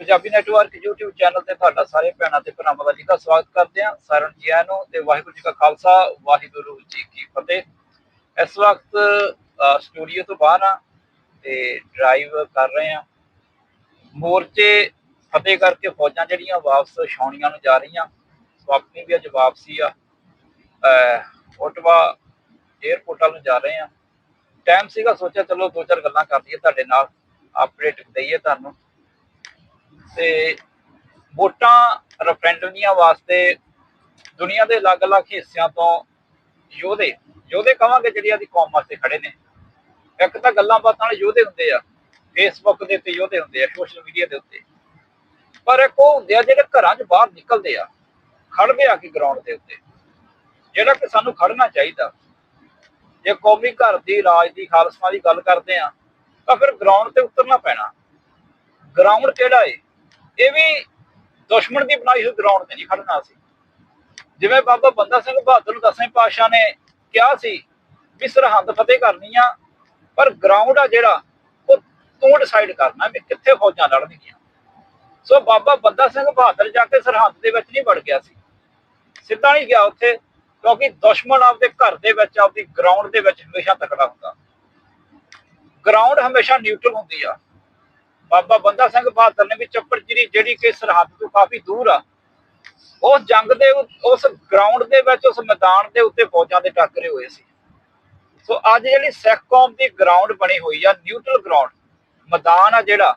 Punjabi network YouTube channel ਤੇ ਤੁਹਾਡਾ ਸਾਰੇ ਭੈਣਾਂ ਤੇ ਭਰਾਵਾਂ ਦਾ ਜੀ ਦਾ ਸਵਾਗਤ ਕਰਦੇ ਹਾਂ। ਸਾਰਿਆਂ ਨੂੰ ਜੀ ਆਇਆਂ ਨੂੰ ਤੇ ਵਾਹਿਗੁਰੂ ਜੀ ਕਾ ਖਾਲਸਾ, ਵਾਹਿਗੁਰੂ ਜੀ ਕੀ ਫਤਿਹ। ਇਸ ਵਕਤ ਸਟੂਡੀਓ ਤੋਂ ਬਾਹਰ ਆ ਤੇ ਡਰਾਈਵ ਕਰ ਰਹੇ ਆ ਮੋਰਚੇ ਫਤਿਹ ਕਰਕੇ ਫੌਜਾਂ ਜਿਹੜੀਆਂ ਵਾਪਸ ਛਾਉਣੀਆਂ ਨੂੰ ਜਾ ਰਹੀਆਂ ਸੋ ਆਪਣੀ ਵੀ ਅੱਜ ਵਾਪਸੀ ਆ। ਅਹ ਓਟਵਾ 에ਅਰਪੋਰਟ ਨੂੰ ਜਾ ਰਹੇ ਆ ਟਾਈਮ ਸੀਗਾ, ਸੋਚਿਆ ਚਲੋ ਦੋ ਚਾਰ ਗੱਲਾਂ ਕਰ ਲਈਏ ਤੁਹਾਡੇ ਨਾਲ ਅਪਡੇਟ ਦਈਏ ਤੁਹਾਨੂੰ। ਤੇ ਵੋਟਾਂ ਰੈਫਰੈਂਡਮ ਦੀਆਂ ਵਾਸਤੇ ਦੁਨੀਆ ਦੇ ਅਲੱਗ-ਅਲੱਗ ਹਿੱਸਿਆਂ ਤੋਂ ਯੋਧੇ ਯੋਧੇ ਕਹਾਂਗੇ ਜਿਹੜੀ ਆਦੀ ਕੌਮ ਵਾਸਤੇ ਖੜੇ ਨੇ। ਇੱਕ ਤਾਂ ਗੱਲਾਂ ਬਾਤਾਂ ਵਾਲੇ ਯੋਧੇ ਹੁੰਦੇ ਆ ਫੇਸਬੁੱਕ ਦੇ ਉੱਤੇ ਯੋਧੇ ਹੁੰਦੇ ਆ ਸੋਸ਼ਲ ਮੀਡੀਆ ਦੇ ਉੱਤੇ। ਪਰ ਇੱਕ ਉਹ ਹੁੰਦੇ ਆ ਜਿਹੜੇ ਘਰਾਂ 'ਚ ਬਾਹਰ ਨਿਕਲਦੇ ਆ ਖੜਦੇ ਆ ਕੇ ਗਰਾਊਂਡ ਦੇ ਉੱਤੇ। ਜਿਹੜਾ ਕਿ ਸਾਨੂੰ ਖੜਨਾ ਚਾਹੀਦਾ। ਜੇ ਕੌਮੀ ਘਰ ਦੀ, ਰਾਜ ਦੀ, ਖਾਲਸਾ ਦੀ ਗੱਲ ਕਰਦੇ ਆ, ਤਾਂ ਫਿਰ ਗਰਾਊਂਡ ਤੇ ਉਤਰਨਾ ਪੈਣਾ। ਗਰਾਊਂਡ ਕਿਹੜਾ ਏ? ਇਹ ਵੀ ਦੁਸ਼ਮਣ ਦੀ ਬਣਾਈ ਹੋਈ ਗਰਾਊਂਡ ਤੇ ਨਹੀਂ ਖੜਨਾ ਸੀ। ਜਿਵੇਂ ਬਾਬਾ ਬੰਦਾ ਸਿੰਘ ਬਹਾਦਰ ਨੂੰ ਦਸਵੇਂ ਪਾਤਸ਼ਾਹ ਨੇ ਕਿਹਾ ਸੀ ਵੀ ਸਰਹੰਦ ਫਤਿਹ ਕਰਨੀ ਆ, ਪਰ ਗਰਾਊਂਡ ਆ ਜਿਹੜਾ, ਉਹ ਤੂੰ ਡਿਸਾਈਡ ਕਰਨਾ ਵੀ ਕਿੱਥੇ ਫੌਜਾਂ ਲੜਨਗੀਆਂ। ਸੋ ਬਾਬਾ ਬੰਦਾ ਸਿੰਘ ਬਹਾਦਰ ਜਾ ਕੇ ਸਰਹੰਦ ਦੇ ਵਿੱਚ ਨਹੀਂ ਵੜ ਗਿਆ ਸੀ। ਸਿੱਧਾ ਨਹੀਂ ਗਿਆ ਉੱਥੇ, ਕਿਉਂਕਿ ਦੁਸ਼ਮਣ ਆਪਦੇ ਘਰ ਦੇ ਵਿੱਚ, ਆਪਦੀ ਗਰਾਊਂਡ ਦੇ ਵਿੱਚ ਹਮੇਸ਼ਾ ਤਕੜਾ ਹੁੰਦਾ। ਗਰਾਊਂਡ ਹਮੇਸ਼ਾ ਨਿਊਟਰਲ ਹੁੰਦੀ ਆ। ਬਾਬਾ ਬੰਦਾ ਸਿੰਘ ਬਹਾਦਰ ਨੇ ਵੀ ਚੱਪੜਚਿਰੀ ਜਿਹੜੀ ਕਿ ਸਰਹੱਦ ਤੋਂ ਕਾਫੀ ਦੂਰ ਆ ਉਸ ਜੰਗ ਦੇ ਉਸ ਗਰਾਊਂਡ ਦੇ ਵਿੱਚ, ਉਸ ਮੈਦਾਨ ਦੇ ਉੱਤੇ ਫੌਜਾਂ ਦੇ ਟੱਕਰੇ ਹੋਏ ਸੀ। ਸੋ ਅੱਜ ਜਿਹੜੀ ਸਿੱਖ ਕੌਮ ਦੀ ਗਰਾਊਂਡ ਬਣੀ ਹੋਈ ਆ ਨਿਊਟਰਲ ਗਰਾਊਂਡ ਮੈਦਾਨ ਆ ਜਿਹੜਾ,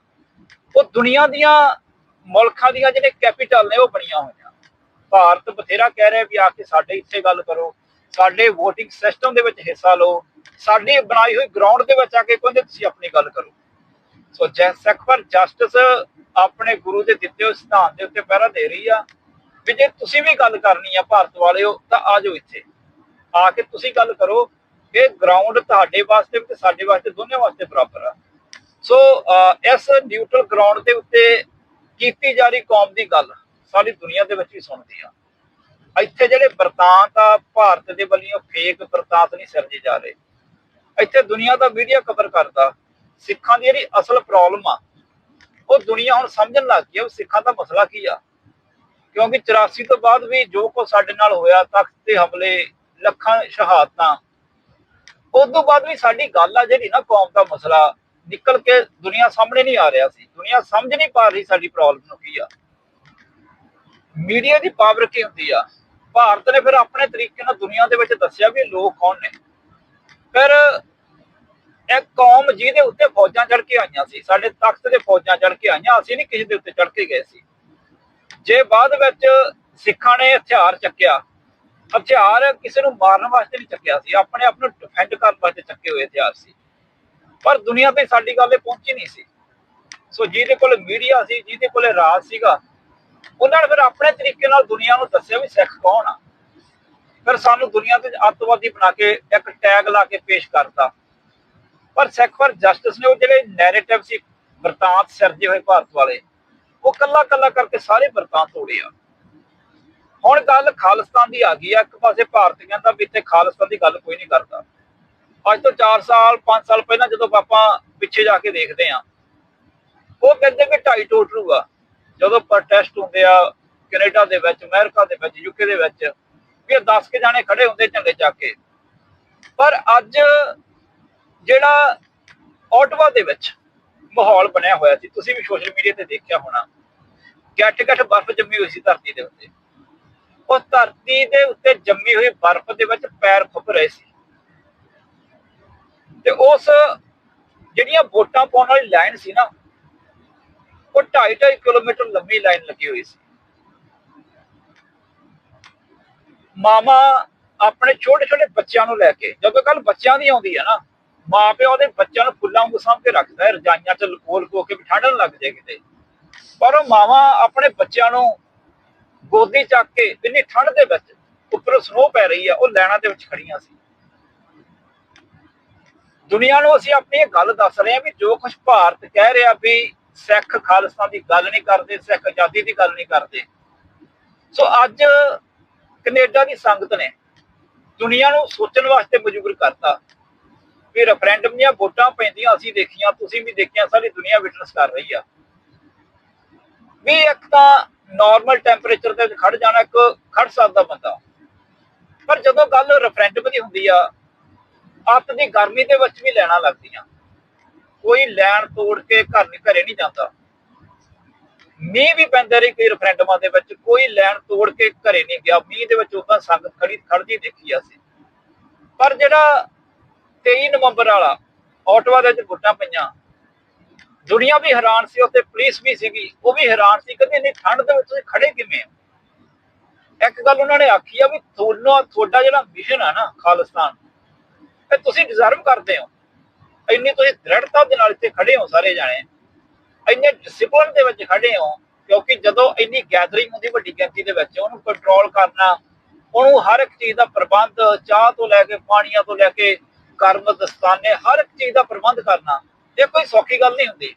ਉਹ ਦੁਨੀਆ ਦੀਆਂ ਮੁਲਕਾਂ ਦੀਆਂ ਜਿਹੜੇ ਕੈਪੀਟਲ ਨੇ, ਉਹ ਬਣੀਆਂ ਹੋਈਆਂ। ਭਾਰਤ ਬਥੇਰਾ ਕਹਿ ਰਿਹਾ ਵੀ ਆ ਕੇ ਸਾਡੇ ਇੱਥੇ ਗੱਲ ਕਰੋ, ਸਾਡੇ VOTING ਸਿਸਟਮ ਦੇ ਵਿੱਚ ਹਿੱਸਾ ਲਓ, ਸਾਡੀ ਬਣਾਈ ਹੋਈ ਗਰਾਊਂਡ ਦੇ ਵਿੱਚ ਆ ਕੇ ਕਹਿੰਦੇ ਤੁਸੀਂ ਆਪਣੀ ਗੱਲ ਕਰੋ। ਸੋ ਜੈ ਸਿੱਖ ਜਸਟਿਸ ਆਪਣੇ ਗੁਰੂ ਦੇ ਦਿੱਤੇ ਹੋਏ ਸਿਧਾਂਤ ਦੇ ਉੱਤੇ ਪਹਿਰਾ ਦੇ ਰਹੀ ਆ। ਵੀ ਜੇ ਤੁਸੀਂ ਵੀ ਗੱਲ ਕਰਨੀ ਆ ਭਾਰਤ ਵਾਲਿਓ, ਤਾਂ ਆ ਜਾਓ ਇੱਥੇ। ਆ ਕੇ ਤੁਸੀਂ ਗੱਲ ਕਰੋ, ਇਹ ਗਰਾਊਂਡ ਤੁਹਾਡੇ ਵਾਸਤੇ ਤੇ ਸਾਡੇ ਵਾਸਤੇ ਦੋਨੇ ਵਾਸਤੇ ਬਰਾਬਰ ਆ। ਸੋ ਇਸ ਨਿਊਟਰਲ ਗਰਾਊਂਡ ਦੇ ਉੱਤੇ ਕੀਤੀ ਜਾ ਰਹੀ ਕੌਮ ਦੀ ਗੱਲ ਸਾਰੀ ਦੁਨੀਆ ਦੇ ਵਿੱਚ ਵੀ ਸੁਣਦੀ ਆ। ਇੱਥੇ ਜਿਹੜੇ ਬਰਤਾਂਤ ਆ, ਭਾਰਤ ਦੇ ਵੱਲੋਂ ਫੇਕ ਬਰਤਾਂਤ ਨਹੀਂ ਸਿਰਜੇ ਜਾ ਰਹੇ। ਇੱਥੇ ਦੁਨੀਆ ਦਾ ਮੀਡੀਆ ਕਵਰ ਕਰਦਾ। ਸਿੱਖਾਂ ਦੀ ਜਿਹੜੀ ਅਸਲ ਪ੍ਰੋਬਲਮ ਆ, ਉਹ ਦੁਨੀਆ ਹੁਣ ਸਮਝਣ ਲੱਗ ਗਈ ਆ ਵੀ ਸਿੱਖਾਂ ਦਾ ਮਸਲਾ ਕੀ ਆ। ਕਿਉਂਕਿ 84 ਤੋਂ ਬਾਅਦ ਵੀ ਜੋ ਕੁਝ ਸਾਡੇ ਨਾਲ ਹੋਇਆ, ਤਖਤ ਤੇ ਹਮਲੇ, ਲੱਖਾਂ ਸ਼ਹਾਦਤਾਂ ਉਸ ਤੋਂ ਬਾਅਦ ਵੀ ਸਾਡੀ ਗੱਲ ਆ ਜਿਹੜੀ ਨਾ ਕੌਮ ਦਾ ਮਸਲਾ, ਨਿਕਲ ਕੇ ਦੁਨੀਆ ਸਾਹਮਣੇ ਨਹੀਂ ਆ ਰਿਹਾ ਸੀ। ਦੁਨੀਆ ਸਮਝ ਨਹੀਂ ਪਾ ਰਹੀ ਸਾਡੀ ਪ੍ਰੋਬਲਮ ਨੂੰ ਕੀ ਆ। ਮੀਡੀਆ ਦੀ ਪਾਵਰ ਕੀ ਹੁੰਦੀ ਆ? ਭਾਰਤ ਨੇ ਫਿਰ ਆਪਣੇ ਤਰੀਕੇ ਨਾਲ ਦੁਨੀਆ ਦੇ ਵਿੱਚ ਦੱਸਿਆ ਵੀ ਲੋਕ ਕੌਣ ਨੇ। ਫਿਰ ਇਹ ਕੌਮ ਜਿਹਦੇ ਉੱਤੇ ਫੌਜਾਂ ਚੜ ਕੇ ਆਈਆਂ ਸੀ, ਸਾਡੇ ਤਖਤ ਦੇ ਫੌਜਾਂ ਚੜ ਕੇ ਆਈਆਂ, ਅਸੀਂ ਨਹੀਂ ਕਿਸੇ ਦੇ ਉੱਤੇ ਚੜ ਕੇ ਗਏ ਸੀ। ਜੇ ਬਾਅਦ ਵਿੱਚ ਸਿੱਖਾਂ ਨੇ ਹਥਿਆਰ ਚੱਕਿਆ, ਹਥਿਆਰ ਕਿਸੇ ਨੂੰ ਮਾਰਨ ਵਾਸਤੇ ਨਹੀਂ ਚੱਕਿਆ ਸੀ, ਆਪਣੇ ਆਪ ਨੂੰ ਡਿਫੈਂਡ ਕਰਨ ਵਾਸਤੇ ਚੱਕੇ ਹੋਏ ਹਥਿਆਰ ਸੀ। ਪਰ ਦੁਨੀਆ ਤੇ ਸਾਡੀ ਗੱਲ ਇਹ ਪਹੁੰਚੀ ਨਹੀਂ ਸੀ। ਸੋ ਜਿਹਦੇ ਕੋਲ ਮੀਡੀਆ ਸੀ, ਜਿਹਦੇ ਕੋਲੇ ਰਾਜ ਸੀਗਾ, ਉਹਨਾਂ ਨੇ ਫਿਰ ਆਪਣੇ ਤਰੀਕੇ ਨਾਲ ਦੁਨੀਆ ਨੂੰ ਦੱਸਿਆ ਵੀ ਸਿੱਖ ਕੌਣ ਆ। ਫਿਰ ਸਾਨੂੰ ਦੁਨੀਆ ਤੇ ਅੱਤਵਾਦੀ ਬਣਾ ਕੇ ਇੱਕ ਟੈਗ ਲਾ ਕੇ ਪੇਸ਼ ਕਰਤਾ। ਪਰ ਸਿੱਖ ਪਰ ਜਸਟਿਸ ਨੇ ਉਹ ਜਿਹੜੇ ਨੈਰੇਟਿਵ ਸੀ, ਵਰਤਾਂਤ ਸਿਰਜੇ ਹੋਏ ਭਾਰਤ ਵਾਲੇ, ਉਹ ਕੱਲਾ ਕੱਲਾ ਕਰਕੇ ਸਾਰੇ ਵਰਤਾਂਤ ਤੋੜੇ ਆ। ਹੁਣ ਗੱਲ ਖਾਲਿਸਤਾਨ ਦੀ ਆ ਗਈ ਆ, ਇੱਕ ਪਾਸੇ ਭਾਰਤੀਆਂ ਦਾ ਵੀ ਇੱਥੇ ਖਾਲਿਸਤਾਨ ਦੀ ਗੱਲ ਕੋਈ ਨਹੀਂ ਕਰਦਾ। ਅੱਜ ਤੋਂ 4 ਸਾਲ 5 ਸਾਲ ਪਹਿਲਾਂ ਜਦੋਂ ਆਪਾਂ ਪਿੱਛੇ ਜਾ ਕੇ ਦੇਖਦੇ ਆ ਉਹ ਕਹਿੰਦੇ ਕਿ ਢਾਈ ਟੋਟਰੂ ਆ ਜਦੋਂ ਪ੍ਰੋਟੈਸਟ ਹੁੰਦੇ ਆ ਕੈਨੇਡਾ ਦੇ ਵਿੱਚ, ਅਮਰੀਕਾ ਦੇ ਵਿੱਚ ਯੂਕੇ ਦੇ ਵਿੱਚ, ਵੀ ਇਹ 10 ਕੇ ਜਾਣੇ ਖੜੇ ਹੁੰਦੇ ਝੰਡੇ ਚੱਕ ਕੇ। ਪਰ ਅੱਜ ਜਿਹੜਾ ਆਟਵਾ ਦੇ ਵਿੱਚ ਮਾਹੌਲ ਬਣਿਆ ਹੋਇਆ ਸੀ, ਤੁਸੀਂ ਵੀ ਸੋਸ਼ਲ ਮੀਡੀਆ ਤੇ ਦੇਖਿਆ ਹੋਣਾ ਗੱਟ ਗੱਟ ਬਰਫ਼ ਜੰਮੀ ਹੋਈ ਸੀ ਧਰਤੀ ਦੇ ਉੱਤੇ। ਉਹ ਧਰਤੀ ਦੇ ਉੱਤੇ ਜੰਮੀ ਹੋਈ ਬਰਫ਼ ਦੇ ਵਿੱਚ ਪੈਰ ਖੁੱਭ ਰਹੇ ਸੀ। ਤੇ ਉਸ ਜਿਹੜੀਆਂ ਵੋਟਾਂ ਪਾਉਣ ਵਾਲੀ ਲਾਈਨ ਸੀ ਨਾ, ਉਹ 2.5 ਕਿਲੋਮੀਟਰ ਲੰਬੀ ਲਾਈਨ ਲੱਗੀ ਹੋਈ ਸੀ। ਮਾਮਾ ਆਪਣੇ ਛੋਟੇ ਛੋਟੇ ਬੱਚਿਆਂ ਨੂੰ ਲੈ ਕੇ, ਜਦੋਂ ਕੱਲ ਬੱਚਿਆਂ ਦੀ ਆਉਂਦੀ ਹੈ ਨਾ ਮਾਂ ਪਿਓ ਉਹਦੇ ਬੱਚਿਆਂ ਨੂੰ ਫੁੱਲਾਂ ਵਾਂਗੂ ਸਾਂਭ ਕੇ ਰੱਖਦਾ ਹੈ, ਰਜਾਈਆਂ 'ਚ ਲਕੋਲ ਕੋ ਕੇ ਵੀ ਲੱਗ ਜਾਏ ਕਿਤੇ। ਪਰ ਉਹ ਮਾਵਾ ਆਪਣੇ ਬੱਚਿਆਂ ਨੂੰ ਗੋਦੀ ਚੱਕ ਕੇ ਇੰਨੀ ਠੰਡ ਦੇ ਵਿੱਚ ਉੱਪਰੋਂ ਸਨੋ ਪੈ ਰਹੀ ਆ, ਉਹ ਲੈਣਾ ਦੇ ਵਿੱਚ ਖੜੀਆਂ ਸੀ। ਦੁਨੀਆ ਨੂੰ ਅਸੀਂ ਆਪਣੀ ਇਹ ਗੱਲ ਦੱਸ ਰਹੇ ਹਾਂ ਵੀ ਜੋ ਕੁਝ ਭਾਰਤ ਕਹਿ ਰਿਹਾ ਵੀ ਸਿੱਖ ਖਾਲਸਾ ਦੀ ਗੱਲ ਨਹੀਂ ਕਰਦੇ, ਸਿੱਖ ਆਜ਼ਾਦੀ ਦੀ ਗੱਲ ਨਹੀਂ ਕਰਦੇ। ਸੋ ਅੱਜ ਕੈਨੇਡਾ ਦੀ ਸੰਗਤ ਨੇ ਦੁਨੀਆ ਨੂੰ ਸੋਚਣ ਵਾਸਤੇ ਮਜਬੂਰ ਕਰਤਾ। ਵੀ ਰੈਫਰੈਂਡਮ ਦੀਆਂ ਵੋਟਾਂ ਪੈਂਦੀਆਂ, ਅਸੀਂ ਦੇਖੀਆਂ, ਤੁਸੀਂ ਵੀ ਦੇਖਿਆ, ਸਾਰੀ ਦੁਨੀਆ ਵਿਟਨੈਸ ਕਰ ਰਹੀ ਆ। ਵੀ ਇੱਕ ਤਾਂ ਨਾਰਮਲ ਟੈਂਪਰੇਚਰ ਤੇ ਖੜ ਜਾਣਾ, ਇੱਕ ਖੜ ਸਕਦਾ ਬੰਦਾ। ਪਰ ਜਦੋਂ ਗੱਲ ਰੈਫਰੈਂਡਮ ਦੀ ਹੁੰਦੀ ਆ, ਅੱਤ ਦੀ ਗਰਮੀ ਦੇ ਵਿੱਚ ਵੀ ਲੈਣਾ ਲੱਗਦੀਆਂ। ਕੋਈ ਲੈਣ ਤੋੜ ਕੇ ਘਰ ਨਹੀਂ ਘਰੇ ਨਹੀਂ ਜਾਂਦਾ। ਮੀਂਹ ਵੀ ਪੈਂਦਾ ਰਹੀ ਕਈ ਰੈਫਰੈਂਡਮਾਂ ਦੇ ਵਿੱਚ, ਕੋਈ ਲੈਣ ਤੋੜ ਕੇ ਘਰੇ ਨਹੀਂ ਗਿਆ। ਮੀਂਹ ਦੇ ਵਿੱਚ ਉਦਾਂ ਸੰਗਤ ਖੜੀ ਖੜਦੀ ਦੇਖੀ ਆ ਪਰ ਜਿਹੜਾ 23 ਨਵੰਬਰ ਵਾਲਾ ਆਟਵਾ ਦੇ ਵਿੱਚ ਵੋਟਾਂ ਪਈਆਂ। ਦੁਨੀਆ ਵੀ ਹੈਰਾਨ ਸੀ, ਉੱਥੇ ਪੁਲਿਸ ਵੀ ਸੀਗੀ, ਉਹ ਵੀ ਹੈਰਾਨ ਸੀ, ਕਹਿੰਦੇ ਇੰਨੀ ਠੰਡ ਦੇ ਵਿੱਚ ਤੁਸੀਂ ਖੜੇ ਕਿਵੇਂ ਹੋ? ਇੱਕ ਗੱਲ ਉਹਨਾਂ ਨੇ ਆਖੀ ਆ ਵੀ ਤੁਹਾਨੂੰ ਤੁਹਾਡਾ ਜਿਹੜਾ ਮਿਸ਼ਨ ਆ ਨਾ, ਖਾਲਿਸਤਾਨ, ਇਹ ਤੁਸੀਂ ਡਿਜ਼ਰਵ ਕਰਦੇ ਹੋ। ਇੰਨੀ ਤੁਸੀਂ ਦ੍ਰਿੜਤਾ ਦੇ ਨਾਲ ਇੱਥੇ ਖੜੇ ਹੋ ਸਾਰੇ ਜਾਣੇ। ਇੰਨੇ ਡਿਸਪਲਿਨ ਦੇ ਵਿੱਚ ਖੜੇ ਹੋ, ਕਿਉਂਕਿ ਜਦੋਂ ਇੰਨੀ ਗੈਦਰਿੰਗ ਹੁੰਦੀ ਵੱਡੀ ਗਿਣਤੀ ਦੇ ਵਿੱਚ, ਉਹਨੂੰ ਕੰਟਰੋਲ ਕਰਨਾ, ਉਹਨੂੰ ਹਰ ਇੱਕ ਚੀਜ਼ ਦਾ ਪ੍ਰਬੰਧ, ਚਾਹ ਤੋਂ ਲੈ ਕੇ, ਪਾਣੀਆਂ ਤੋਂ ਲੈ ਕੇ ਕਰਮ, ਦਸਤਾਨੇ, ਹਰ ਇੱਕ ਚੀਜ਼ ਦਾ ਪ੍ਰਬੰਧ ਕਰਨਾ, ਇਹ ਕੋਈ ਸੌਖੀ ਗੱਲ ਨਹੀਂ ਹੁੰਦੀ।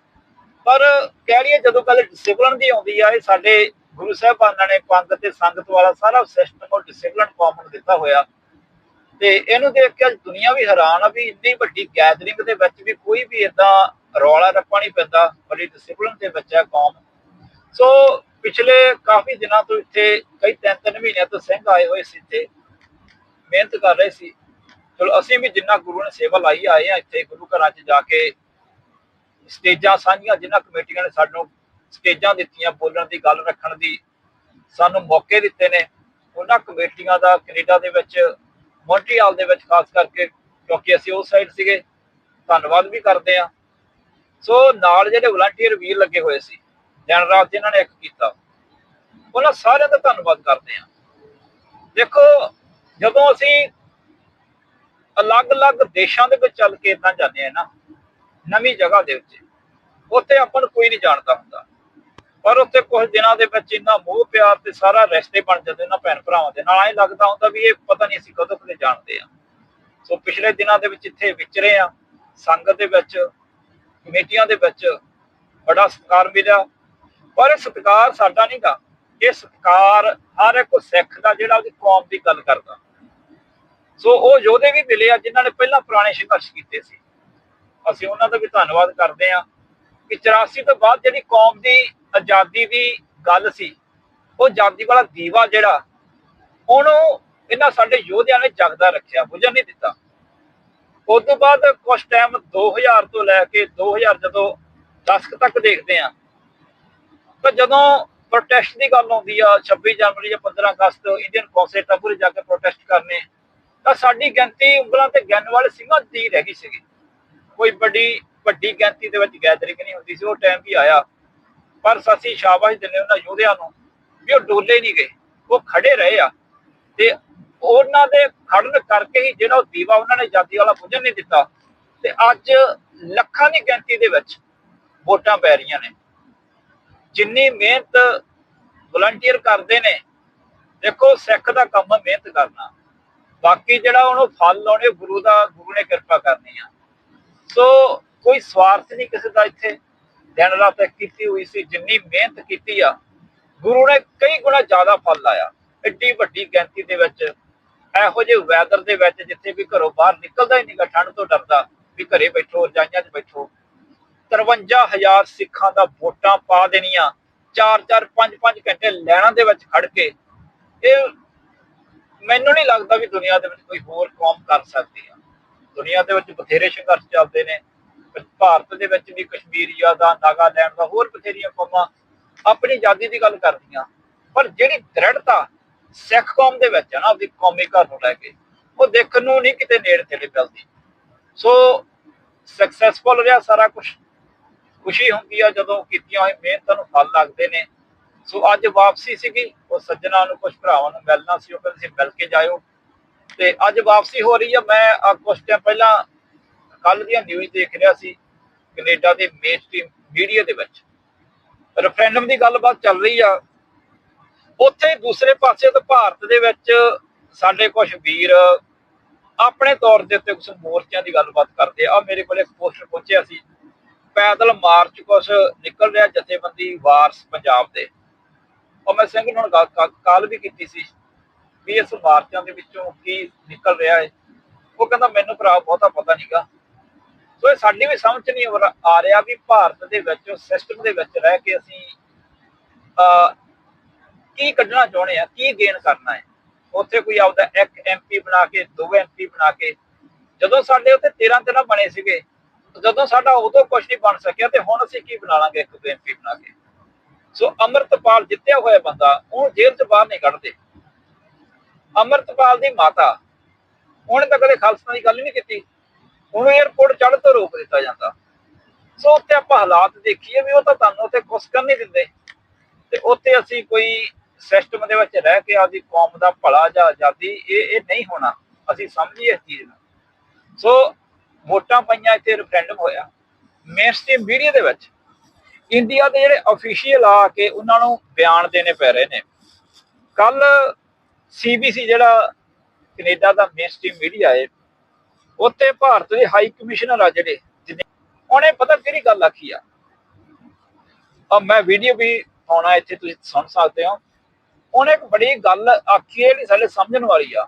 ਪਰ ਕਹਿ ਲਈਏ ਜਦੋਂ ਗੱਲ ਡਿਸਪਲਿਨ ਦੀ ਆਉਂਦੀ ਆ, ਇਹ ਸਾਡੇ ਗੁਰੂ ਸਾਹਿਬਾਨਾਂ ਨੇ ਪੰਗ ਤੇ ਸੰਗਤ ਵਾਲਾ ਸਾਰਾ ਸਿਸਟਮ ਉਹ ਡਿਸਪਲਿਨ ਕੌਮ ਨੂੰ ਦਿੱਤਾ ਹੋਇਆ। ਤੇ ਇਹਨੂੰ ਦੇਖ ਕੇ ਅੱਜ ਦੁਨੀਆ ਵੀ ਹੈਰਾਨ ਆ ਵੀ ਇੰਨੀ ਵੱਡੀ ਗੈਦਰਿੰਗ ਦੇ ਵਿੱਚ ਵੀ ਕੋਈ ਵੀ ਇਦਾਂ ਰੌਲਾ ਰੱਪਾ ਨਹੀਂ ਪੈਂਦਾ, ਬੜੀ ਡਿਸਪਲਿਨ ਦੇ ਵਿੱਚ ਹੈ ਕੌਮ। ਸੋ ਪਿਛਲੇ ਕਾਫੀ ਦਿਨਾਂ ਤੋਂ ਇੱਥੇ ਕਈ ਤਿੰਨ ਤਿੰਨ ਮਹੀਨਿਆਂ ਤੋਂ ਸਿੰਘ ਆਏ ਹੋਏ ਸੀ ਇੱਥੇ। ਮਿਹਨਤ ਕਰ ਰਹੇ ਸੀ। ਚਲੋ, ਅਸੀਂ ਵੀ ਜਿੰਨਾ ਗੁਰੂ ਨੇ ਸੇਵਾ ਲਾਈ ਆਏ ਆ ਇੱਥੇ, ਗੁਰੂ ਘਰਾਂ 'ਚ ਜਾ ਕੇ ਸਟੇਜਾਂ ਸਾਂਝੀਆਂ ਜਿਨ੍ਹਾਂ ਕਮੇਟੀਆਂ ਨੇ ਸਾਨੂੰ ਸਟੇਜਾਂ ਦਿੱਤੀਆਂ, ਬੋਲਣ ਦੀ, ਗੱਲ ਰੱਖਣ ਦੀ, ਸਾਨੂੰ ਮੌਕੇ ਦਿੱਤੇ ਨੇ। ਉਹਨਾਂ ਕਮੇਟੀਆਂ ਦਾ, ਕੈਨੇਡਾ ਦੇ ਵਿੱਚ, ਮੌਂਟਰੀਆਲ ਦੇ ਵਿੱਚ ਖਾਸ ਕਰਕੇ, ਕਿਉਂਕਿ ਅਸੀਂ ਉਸ ਸਾਈਡ ਸੀਗੇ, ਧੰਨਵਾਦ ਵੀ ਕਰਦੇ ਆ ਸੋ ਨਾਲ ਜਿਹੜੇ ਵਲੰਟੀਅਰ ਵੀਰ ਲੱਗੇ ਹੋਏ ਸੀ, ਦਿਨ ਰਾਤ ਜਿਨ੍ਹਾਂ ਨੇ ਇੱਕ ਕੀਤਾ, ਉਹਨਾਂ ਸਾਰਿਆਂ ਦਾ ਧੰਨਵਾਦ ਕਰਦੇ ਆ ਦੇਖੋ, ਜਦੋਂ ਅਸੀਂ ਅਲੱਗ-ਅਲੱਗ ਦੇਸ਼ਾਂ ਦੇ ਵਿੱਚ ਚੱਲ ਕੇ ਇਦਾਂ ਜਾਂਦੇ ਆ ਨਾ, ਨਵੀਂ ਜਗ੍ਹਾ ਦੇ ਵਿੱਚ। ਉੱਥੇ ਆਪਾਂ ਨੂੰ ਕੋਈ ਨਹੀਂ ਜਾਣਦਾ ਹੁੰਦਾ। ਪਰ ਉੱਥੇ ਕੁਝ ਦਿਨਾਂ ਦੇ ਵਿੱਚ ਇੰਨਾ ਮੋਹ ਪਿਆਰ ਤੇ ਸਾਰਾ ਰਿਸ਼ਤੇ ਬਣ ਜਾਂਦੇ ਨਾ ਭੈਣ ਭਰਾਵਾਂ ਦੇ ਨਾਲ। ਐਂ ਲੱਗਦਾ ਹੁੰਦਾ ਵੀ ਇਹ ਪਤਾ ਨਹੀਂ ਅਸੀਂ ਕਦੋਂ ਕਦੇ ਜਾਣਦੇ ਆ। ਸੋ ਪਿਛਲੇ ਦਿਨਾਂ ਦੇ ਵਿੱਚ ਇੱਥੇ ਵਿਚਰੇ ਆ। ਸੰਗਤ ਦੇ ਵਿੱਚ, ਕਮੇਟੀਆਂ ਦੇ ਵਿੱਚ ਬੜਾ ਸਤਿਕਾਰ ਮਿਲਿਆ। ਪਰ ਇਹ ਸਤਿਕਾਰ ਸਾਡਾ ਨਹੀਂਗਾ ਇਹ ਸਤਿਕਾਰ ਹਰ ਇੱਕ ਸਿੱਖ ਦਾ ਜਿਹੜਾ ਉਹਦੀ ਕੌਮ ਦੀ ਗੱਲ ਕਰਦਾ। ਸੋ ਉਹ ਯੋਧੇ ਵੀ ਮਿਲੇ ਆ ਜਿਨ੍ਹਾਂ ਨੇ ਪਹਿਲਾਂ ਪੁਰਾਣੇ ਸੰਘਰਸ਼ ਕੀਤੇ ਸੀ। ਅਸੀਂ ਉਹਨਾਂ ਦਾ ਵੀ ਧੰਨਵਾਦ ਕਰਦੇ ਆ ਕਿ 84 ਤੋਂ ਬਾਅਦ ਜਿਹੜੀ ਕੌਮ ਦੀ ਆਜ਼ਾਦੀ ਦੀ ਗੱਲ ਸੀ, ਉਹ ਆਜ਼ਾਦੀ ਵਾਲਾ ਦੀਵਾ ਜਿਹੜਾ, ਉਹਨੂੰ ਇਹਨਾਂ ਸਾਡੇ ਯੋਧਿਆਂ ਨੇ ਜਗਦਾ ਰੱਖਿਆ, ਬੁਝਣ ਨਹੀਂ ਦਿੱਤਾ। ਉਸ ਤੋਂ ਬਾਅਦ ਕੁਝ ਟਾਈਮ 2000 ਤੋਂ ਲੈ ਕੇ 2000 ਜਦੋਂ 10 ਤੱਕ ਦੇਖਦੇ ਆ ਤਾਂ ਜਦੋਂ ਪ੍ਰੋਟੈਸਟ ਦੀ ਗੱਲ ਆਉਂਦੀ ਆ 26 ਜਨਵਰੀ ਜਾਂ 15 ਅਗਸਤ ਇੰਡੀਅਨ ਕੌਂਸਲ ਟੱਬੂਰੇ ਜਾ ਕੇ ਪ੍ਰੋਟੈਸਟ ਕਰਨੇ। ਤਾਂ ਸਾਡੀ ਗਿਣਤੀ ਉਂਗਲਾਂ ਤੇ ਗਿਣ ਵਾਲੇ ਸਿੰਘਾਂ ਦੀ ਰਹਿ ਗਈ ਸੀਗੀ। ਕੋਈ ਵੱਡੀ ਵੱਡੀ ਗਿਣਤੀ ਦੇ ਵਿੱਚ ਗੈਦਰਿੰਗ ਨਹੀਂ ਹੁੰਦੀ ਸੀ, ਉਹ ਟਾਈਮ ਵੀ ਆਇਆ। ਪਰ ਅਸੀਂ ਸ਼ਾਬਾਸ਼ ਦਿੰਦੇ ਉਹਨਾਂ ਯੋਧਿਆਂ ਨੂੰ ਵੀ ਉਹ ਡੋਲੇ ਨਹੀਂ ਗਏ, ਉਹ ਖੜੇ ਰਹੇ ਆ। ਤੇ ਉਹਨਾਂ ਦੇ ਖੜਨ ਕਰਕੇ ਹੀ ਜਿਹੜਾ ਉਹ ਦੀਵਾ ਉਹਨਾਂ ਨੇ ਆਜ਼ਾਦੀ ਵਾਲਾ ਬੁਝਣ ਨਹੀਂ ਦਿੱਤਾ। ਤੇ ਅੱਜ ਲੱਖਾਂ ਦੀ ਗਿਣਤੀ ਦੇ ਵਿੱਚ ਵੋਟਾਂ ਪੈ ਰਹੀਆਂ ਨੇ। ਜਿੰਨੀ ਮਿਹਨਤ ਵਲੰਟੀਅਰ ਕਰਦੇ ਨੇ, ਦੇਖੋ ਸਿੱਖ ਦਾ ਕੰਮ ਮਿਹਨਤ ਕਰਨਾ। ਬਾਕੀ ਜਿਹੜਾ ਉਹਨੂੰ ਫਲ ਲਾਉਣੇ, ਗੁਰੂ ਦਾ, ਗੁਰੂ ਨੇ ਕਿਰਪਾ ਕਰਨੀ ਆ। ਸੋ ਕੋਈ ਸਵਾਰਥ ਨਹੀਂ ਕਿਸੇ ਦਾ ਇੱਥੇ। ਦਿਨ ਰਾਤ ਇੱਕ ਕੀਤੀ ਹੋਈ ਸੀ, ਜਿੰਨੀ ਮਿਹਨਤ ਕੀਤੀ ਆ, ਗੁਰੂ ਨੇ ਕਈ ਗੁਣਾ ਜ਼ਿਆਦਾ ਫਲ ਲਾਇਆ। ਐਡੀ ਵੱਡੀ ਗਿਣਤੀ ਦੇ ਵਿੱਚ, ਇਹੋ ਜਿਹੇ ਵੈਦਰ ਦੇ ਵਿੱਚ ਜਿੱਥੇ ਵੀ ਘਰੋਂ ਬਾਹਰ ਨਿਕਲਦਾ ਹੀ ਨਹੀਂਗਾ, ਠੰਡ ਤੋਂ ਡਰਦਾ ਵੀ ਘਰੇ ਬੈਠੋ, ਰਜਾਈਆਂ 'ਚ ਬੈਠੋ। 53000 ਸਿੱਖਾਂ ਦਾ ਵੋਟਾਂ ਪਾ ਦੇਣੀਆਂ। 4-4 5-5 ਘੰਟੇ ਲੈਣਾ ਦੇ ਵਿੱਚ ਖੜ ਕੇ। ਇਹ ਮੈਨੂੰ ਨਹੀਂ ਲੱਗਦਾ ਵੀ ਦੁਨੀਆ ਦੇ ਵਿੱਚ ਕੋਈ ਹੋਰ ਕੌਮ ਕਰ ਸਕਦੀ ਆ। ਦੁਨੀਆ ਦੇ ਵਿੱਚ ਬਥੇਰੇ ਸੰਘਰਸ਼ ਚੱਲਦੇ ਨੇ। ਭਾਰਤ ਦੇ ਵਿੱਚ ਵੀ ਕਸ਼ਮੀਰੀਆ ਦਾ ਨਾਗਾਲੈਂਡ ਦਾ ਹੋਰ ਬਥੇਰੀਆਂ ਕੌਮਾਂ ਆਪਣੀ ਆਜ਼ਾਦੀ ਦੀ ਗੱਲ ਕਰਦੀਆਂ। ਪਰ ਜਿਹੜੀ ਦ੍ਰਿੜਤਾ ਸਿੱਖ ਕੌਮ ਦੇ ਵਿੱਚ ਹੈ ਨਾ ਆਪਣੀ ਕੌਮੀ ਘਰ ਨੂੰ ਲੈ ਕੇ, ਉਹ ਦੇਖਣ ਨੂੰ ਨਹੀਂ ਕਿਤੇ ਨੇੜੇ ਤੇੜੇ ਮਿਲਦੀ। ਸੋ ਸਕਸੈਸਫੁਲ ਰਿਹਾ ਸਾਰਾ ਕੁਝ ਖੁਸ਼ੀ ਹੁੰਦੀ ਆ ਜਦੋਂ ਕੀਤੀਆਂ ਹੋਈ ਮਿਹਨਤਾਂ ਨੂੰ ਫਲ ਲੱਗਦੇ ਨੇ। ਸੋ ਅੱਜ ਵਾਪਸੀ ਸੀਗੀ, ਉਹ ਸੱਜਣਾ ਨੂੰ ਕੁਝ ਭਰਾਵਾਂ ਨੂੰ ਮਿਲਣਾ ਸੀ, ਉਹ ਕਹਿੰਦੇ ਸੀ, ਮਿਲ ਕੇ ਜਾਇਓ। ਤੇ ਅੱਜ ਵਾਪਸੀ ਹੋ ਰਹੀ ਆ। ਮੈਂ ਆ ਕੁਝ ਟਾਈਮ ਪਹਿਲਾਂ ਕੱਲ ਦੀਆਂ ਨਿਊਜ਼ ਦੇਖ ਰਿਹਾ ਸੀ, ਕੈਨੇਡਾ ਦੇ ਮੇਨਸਟ੍ਰੀਮ ਮੀਡੀਆ ਦੇ ਵਿੱਚ। ਰੈਫਰੈਂਡਮ ਦੀ ਗੱਲਬਾਤ ਚੱਲ ਰਹੀ ਆ। ਉੱਥੇ ਦੂਸਰੇ ਪਾਸੇ ਤਾਂ ਭਾਰਤ ਦੇ ਵਿੱਚ ਸਾਡੇ ਕੁਝ ਵੀਰ ਆਪਣੇ ਤੌਰ ਦੇ ਉੱਤੇ ਕੁਝ ਮੋਰਚਿਆਂ ਦੀ ਗੱਲਬਾਤ ਕਰਦੇ ਆ। ਮੇਰੇ ਕੋਲ ਇੱਕ ਪੋਸਟਰ ਪਹੁੰਚਿਆ ਸੀ। ਪੈਦਲ ਮਾਰਚ ਕੁਝ ਨਿਕਲ ਰਿਹਾ ਜਥੇਬੰਦੀ ਵਾਰਸ ਪੰਜਾਬ ਦੇ। ਉਹ ਮੈਂ ਸਿੰਘ ਨੂੰ ਕਾਲ ਵੀ ਕੀਤੀ ਸੀ ਵੀ ਇਸ ਮਾਰਚਾਂ ਦੇ ਵਿੱਚੋਂ ਕੀ ਨਿਕਲ ਰਿਹਾ ਹੈ। ਉਹ ਕਹਿੰਦਾ ਮੈਨੂੰ ਭਰਾ ਬਹੁਤਾ ਪਤਾ ਨਹੀਂਗਾ ਸੋ ਇਹ ਸਾਡੀ ਵੀ ਸਮਝ ਨਹੀਂ ਆ ਰਿਹਾ ਵੀ ਭਾਰਤ ਦੇ ਵਿੱਚ ਸਿਸਟਮ ਦੇ ਵਿੱਚ ਰਹਿ ਕੇ ਅਸੀਂ ਅਹ, ਕੀ ਕੱਢਣਾ ਚਾਹੁੰਦੇ ਆ ਕੀ ਗੇਨ ਕਰਨਾ ਹੈ। ਉੱਥੇ ਕੋਈ ਆਪਦਾ ਇੱਕ ਐਮਪੀ ਬਣਾ ਕੇ ਦੋ ਐਮਪੀ ਬਣਾ ਕੇ ਜਦੋਂ ਸਾਡੇ ਉੱਤੇ 13 13 ਬਣੇ ਸੀਗੇ ਜਦੋਂ ਸਾਡਾ ਉਦੋਂ ਕੁਝ ਨਹੀਂ ਬਣ ਸਕਿਆ ਤੇ ਹੁਣ ਅਸੀਂ ਕੀ ਬਣਾ ਲਾਂਗੇ ਇੱਕ ਦੋ ਐਮਪੀ ਬਣਾ ਕੇ? ਸੋ ਅਮਰਤਪਾਲ ਜਿੱਤਿਆ ਹੋਇਆ ਬੰਦਾ ਉਹ ਜੇਲ੍ਹ ਤੋਂ ਬਾਹਰ ਨਹੀਂ ਕੱਢਦੇ। ਅਮਰਤਪਾਲ ਦੀ ਮਾਤਾ, ਉਹਨੇ ਤਾਂ ਕਦੇ ਖਾਲਸਾ ਦੀ ਗੱਲ ਨਹੀਂ ਕੀਤੀ। ਉਹਨੂੰ 에어ਪੋਰਟ ਚੜ੍ਹ ਤੋਂ ਰੋਕ ਦਿੱਤਾ ਜਾਂਦਾ। ਸੋ ਉੱਥੇ ਆਪਾਂ ਹਾਲਾਤ ਦੇਖੀਏ ਵੀ ਉਹ ਤਾਂ ਤੁਹਾਨੂੰ ਉੱਥੇ ਕੁਛ ਕਰ ਨਹੀਂ ਦਿੰਦੇ। ਤੇ ਉੱਥੇ ਅਸੀਂ ਕੋਈ ਸਿਸਟਮ ਦੇ ਵਿੱਚ ਰਹਿ ਕੇ ਆਪਦੀ ਕੌਮ ਦਾ ਭਲਾ ਜਾਂ ਆਜ਼ਾਦੀ ਇਹ ਇਹ ਨਹੀਂ ਹੋਣਾ। ਅਸੀਂ ਸਮਝੀਏ ਇਸ ਚੀਜ਼ ਨੂੰ। ਸੋ ਵੋਟਾਂ ਪਈਆਂ, ਇੱਥੇ ਰੈਫਰੈਂਡਮ ਹੋਇਆ। ਮੇਨਸਟ੍ਰੀਮ ਮੀਡੀਆ ਦੇ ਵਿੱਚ ਇੰਡੀਆ ਦੇ ਜਿਹੜੇ ਅਫੀਸ਼ੀਅਲ ਆ ਕੇ ਉਹਨਾਂ ਨੂੰ ਬਿਆਨ ਦੇਣੇ ਪੈ ਰਹੇ ਨੇ। ਕੱਲ ਸੀਬੀਸੀ ਜਿਹੜਾ ਕੈਨੇਡਾ ਦਾ ਮੇਨਸਟ੍ਰੀਮ ਮੀਡੀਆ ਹੈ ਉੱਥੇ ਭਾਰਤ ਦੇ ਹਾਈ ਕਮਿਸ਼ਨਰ ਆ ਜਿਹੜੇ ਉਹਨੇ ਪਤਾ ਕਿਹੜੀ ਗੱਲ ਆਖੀ ਆ? ਆ ਮੈਂ ਵੀਡੀਓ ਵੀ ਪਾਉਣਾ ਇੱਥੇ ਤੁਸੀਂ ਸੁਣ ਸਕਦੇ ਹੋ। ਉਹਨੇ ਇੱਕ ਬੜੀ ਗੱਲ ਆਖੀ ਹੈ, ਜਿਹੜੀ ਸਾਡੇ ਸਮਝਣ ਵਾਲੀ ਆ।